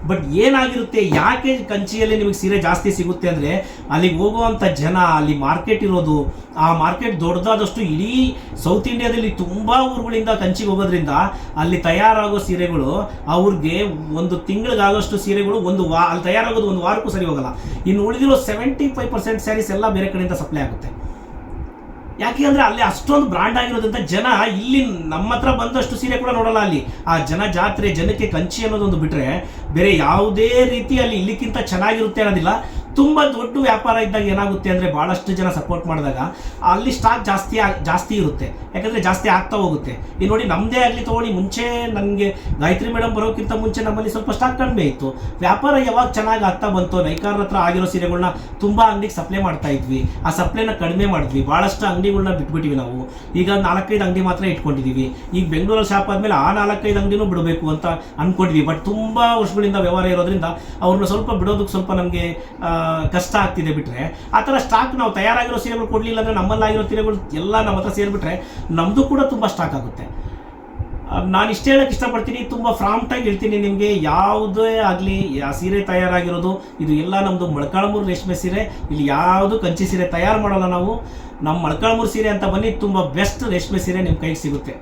ಬಟ್ ಏನಾಗಿರುತ್ತೆ, ಯಾಕೆ ಕಂಚಿಯಲ್ಲಿ ನಿಮಗೆ ಸೀರೆ ಜಾಸ್ತಿ ಸಿಗುತ್ತೆ ಅಂದರೆ, ಅಲ್ಲಿಗೆ ಹೋಗುವಂಥ ಜನ, ಅಲ್ಲಿ ಮಾರ್ಕೆಟ್ ಇರೋದು, ಆ ಮಾರ್ಕೆಟ್ ದೊಡ್ಡದಾದಷ್ಟು ಇಡೀ ಸೌತ್ ಇಂಡಿಯಾದಲ್ಲಿ ತುಂಬ ಊರುಗಳಿಂದ ಕಂಚಿಗೆ ಹೋಗೋದ್ರಿಂದ ಅಲ್ಲಿ ತಯಾರಾಗೋ ಸೀರೆಗಳು, ಅವ್ರಿಗೆ ಒಂದು ತಿಂಗಳಿಗಾಗೋಷ್ಟು ಸೀರೆಗಳು ಒಂದು ವಾ, ಅಲ್ಲಿ ತಯಾರಾಗೋದು ಒಂದು ವಾರಕ್ಕೂ ಸರಿ ಹೋಗಲ್ಲ. ಇನ್ನು ಉಳಿದಿರೋ ಸೆವೆಂಟಿ ಫೈವ್ ಪರ್ಸೆಂಟ್ ಸ್ಯಾರೀಸ್ ಎಲ್ಲ ಬೇರೆ ಕಡೆಯಿಂದ ಸಪ್ಲೈ ಆಗುತ್ತೆ. ಯಾಕೆ ಅಂದ್ರೆ ಅಲ್ಲಿ ಅಷ್ಟೊಂದು ಬ್ರಾಂಡ್ ಆಗಿರೋದಂತ ಜನ ಇಲ್ಲಿ ನಮ್ಮ ಹತ್ರ ಬಂದಷ್ಟು ಸೀರೆ ಕೂಡ ನೋಡಲ್ಲ ಅಲ್ಲಿ. ಆ ಜನ ಜಾತ್ರೆ, ಜನಕ್ಕೆ ಕಂಚಿ ಅನ್ನೋದೊಂದು ಬಿಟ್ರೆ ಬೇರೆ ಯಾವುದೇ ರೀತಿ ಅಲ್ಲಿ ಇಲ್ಲಿಕ್ಕಿಂತ ಚೆನ್ನಾಗಿರುತ್ತೆ ಅನ್ನೋದಿಲ್ಲ. ತುಂಬ ದೊಡ್ಡ ವ್ಯಾಪಾರ ಇದ್ದಾಗ ಏನಾಗುತ್ತೆ ಅಂದರೆ ಭಾಳಷ್ಟು ಜನ ಸಪೋರ್ಟ್ ಮಾಡಿದಾಗ ಅಲ್ಲಿ ಸ್ಟಾಕ್ ಜಾಸ್ತಿ ಜಾಸ್ತಿ ಇರುತ್ತೆ. ಯಾಕಂದರೆ ಜಾಸ್ತಿ ಆಗ್ತಾ ಹೋಗುತ್ತೆ. ಇಲ್ಲಿ ನೋಡಿ ನಮ್ಮದೇ ಆಗಲಿ ತೊಗೊಳ್ಳಿ, ಮುಂಚೆ ನನಗೆ ಗಾಯತ್ರಿ ಮೇಡಮ್ ಬರೋಕ್ಕಿಂತ ಮುಂಚೆ ನಮ್ಮಲ್ಲಿ ಸ್ವಲ್ಪ ಸ್ಟಾಕ್ ಕಡಿಮೆ ಇತ್ತು. ವ್ಯಾಪಾರ ಯಾವಾಗ ಚೆನ್ನಾಗಿ ಆಗ್ತಾ ಬಂತು, ನೈಕಾರ್ ಹತ್ರ ಆಗಿರೋ ಸೀರೆಗಳನ್ನ ತುಂಬ ಅಂಗಡಿಗೆ ಸಪ್ಲೈ ಮಾಡ್ತಾ ಇದ್ವಿ. ಆ ಸಪ್ಲೈನ ಕಡಿಮೆ ಮಾಡಿದ್ವಿ. ಭಾಳಷ್ಟು ಅಂಗಡಿಗಳನ್ನ ಬಿಟ್ಬಿಟ್ಟಿವಿ ನಾವು. ಈಗ ನಾಲ್ಕೈದು ಅಂಗಡಿ ಮಾತ್ರ ಇಟ್ಕೊಂಡಿದ್ದೀವಿ ಈಗ ಬೆಂಗಳೂರಲ್ಲಿ ಶಾಪ್ ಆದಮೇಲೆ ಆ ನಾಲ್ಕೈದು ಅಂಗಡಿನೂ ಬಿಡಬೇಕು ಅಂತ ಅಂದ್ಕೊಂಡಿದ್ವಿ ಬಟ್ ತುಂಬ ವರ್ಷಗಳಿಂದ ವ್ಯವಹಾರ ಇರೋದ್ರಿಂದ ಅವ್ರನ್ನ ಸ್ವಲ್ಪ ಬಿಡೋದಕ್ಕೆ ಸ್ವಲ್ಪ ನಮಗೆ ಕಷ್ಟ ಆಗ್ತಿದೆ ಬಿಟ್ಟರೆ ಆ ಥರ ಸ್ಟಾಕ್ ನಾವು ತಯಾರಾಗಿರೋ ಸೀರೆಗಳು ಕೊಡಲಿಲ್ಲ ಅಂದರೆ ನಮ್ಮಲ್ಲಾಗಿರೋ ಸೀರೆಗಳು ಎಲ್ಲ ನಮ್ಮ ಹತ್ರ ಸೇರಿಬಿಟ್ರೆ ನಮ್ಮದು ಕೂಡ ತುಂಬ ಸ್ಟಾಕ್ ಆಗುತ್ತೆ. ನಾನು ಇಷ್ಟು ಹೇಳಕ್ಕೆ ಇಷ್ಟಪಡ್ತೀನಿ, ತುಂಬ ಫ್ರಾಂಟಾಗಿ ಹೇಳ್ತೀನಿ ನಿಮಗೆ, ಯಾವುದೇ ಆಗಲಿ ಆ ಸೀರೆ ತಯಾರಾಗಿರೋದು, ಇದು ಎಲ್ಲ ನಮ್ಮದು ಮೊಳಕಾಳ್ಮೂರು ರೇಷ್ಮೆ ಸೀರೆ, ಇಲ್ಲಿ ಯಾವುದು ಕಂಚಿ ಸೀರೆ ತಯಾರು ಮಾಡೋಲ್ಲ ನಾವು. ನಮ್ಮ ಮೊಳಕಾಳ್ಮೂರು ಸೀರೆ ಅಂತ ಬನ್ನಿ, ತುಂಬ ಬೆಸ್ಟ್ ರೇಷ್ಮೆ ಸೀರೆ ನಿಮ್ಮ ಕೈಗೆ ಸಿಗುತ್ತೆ.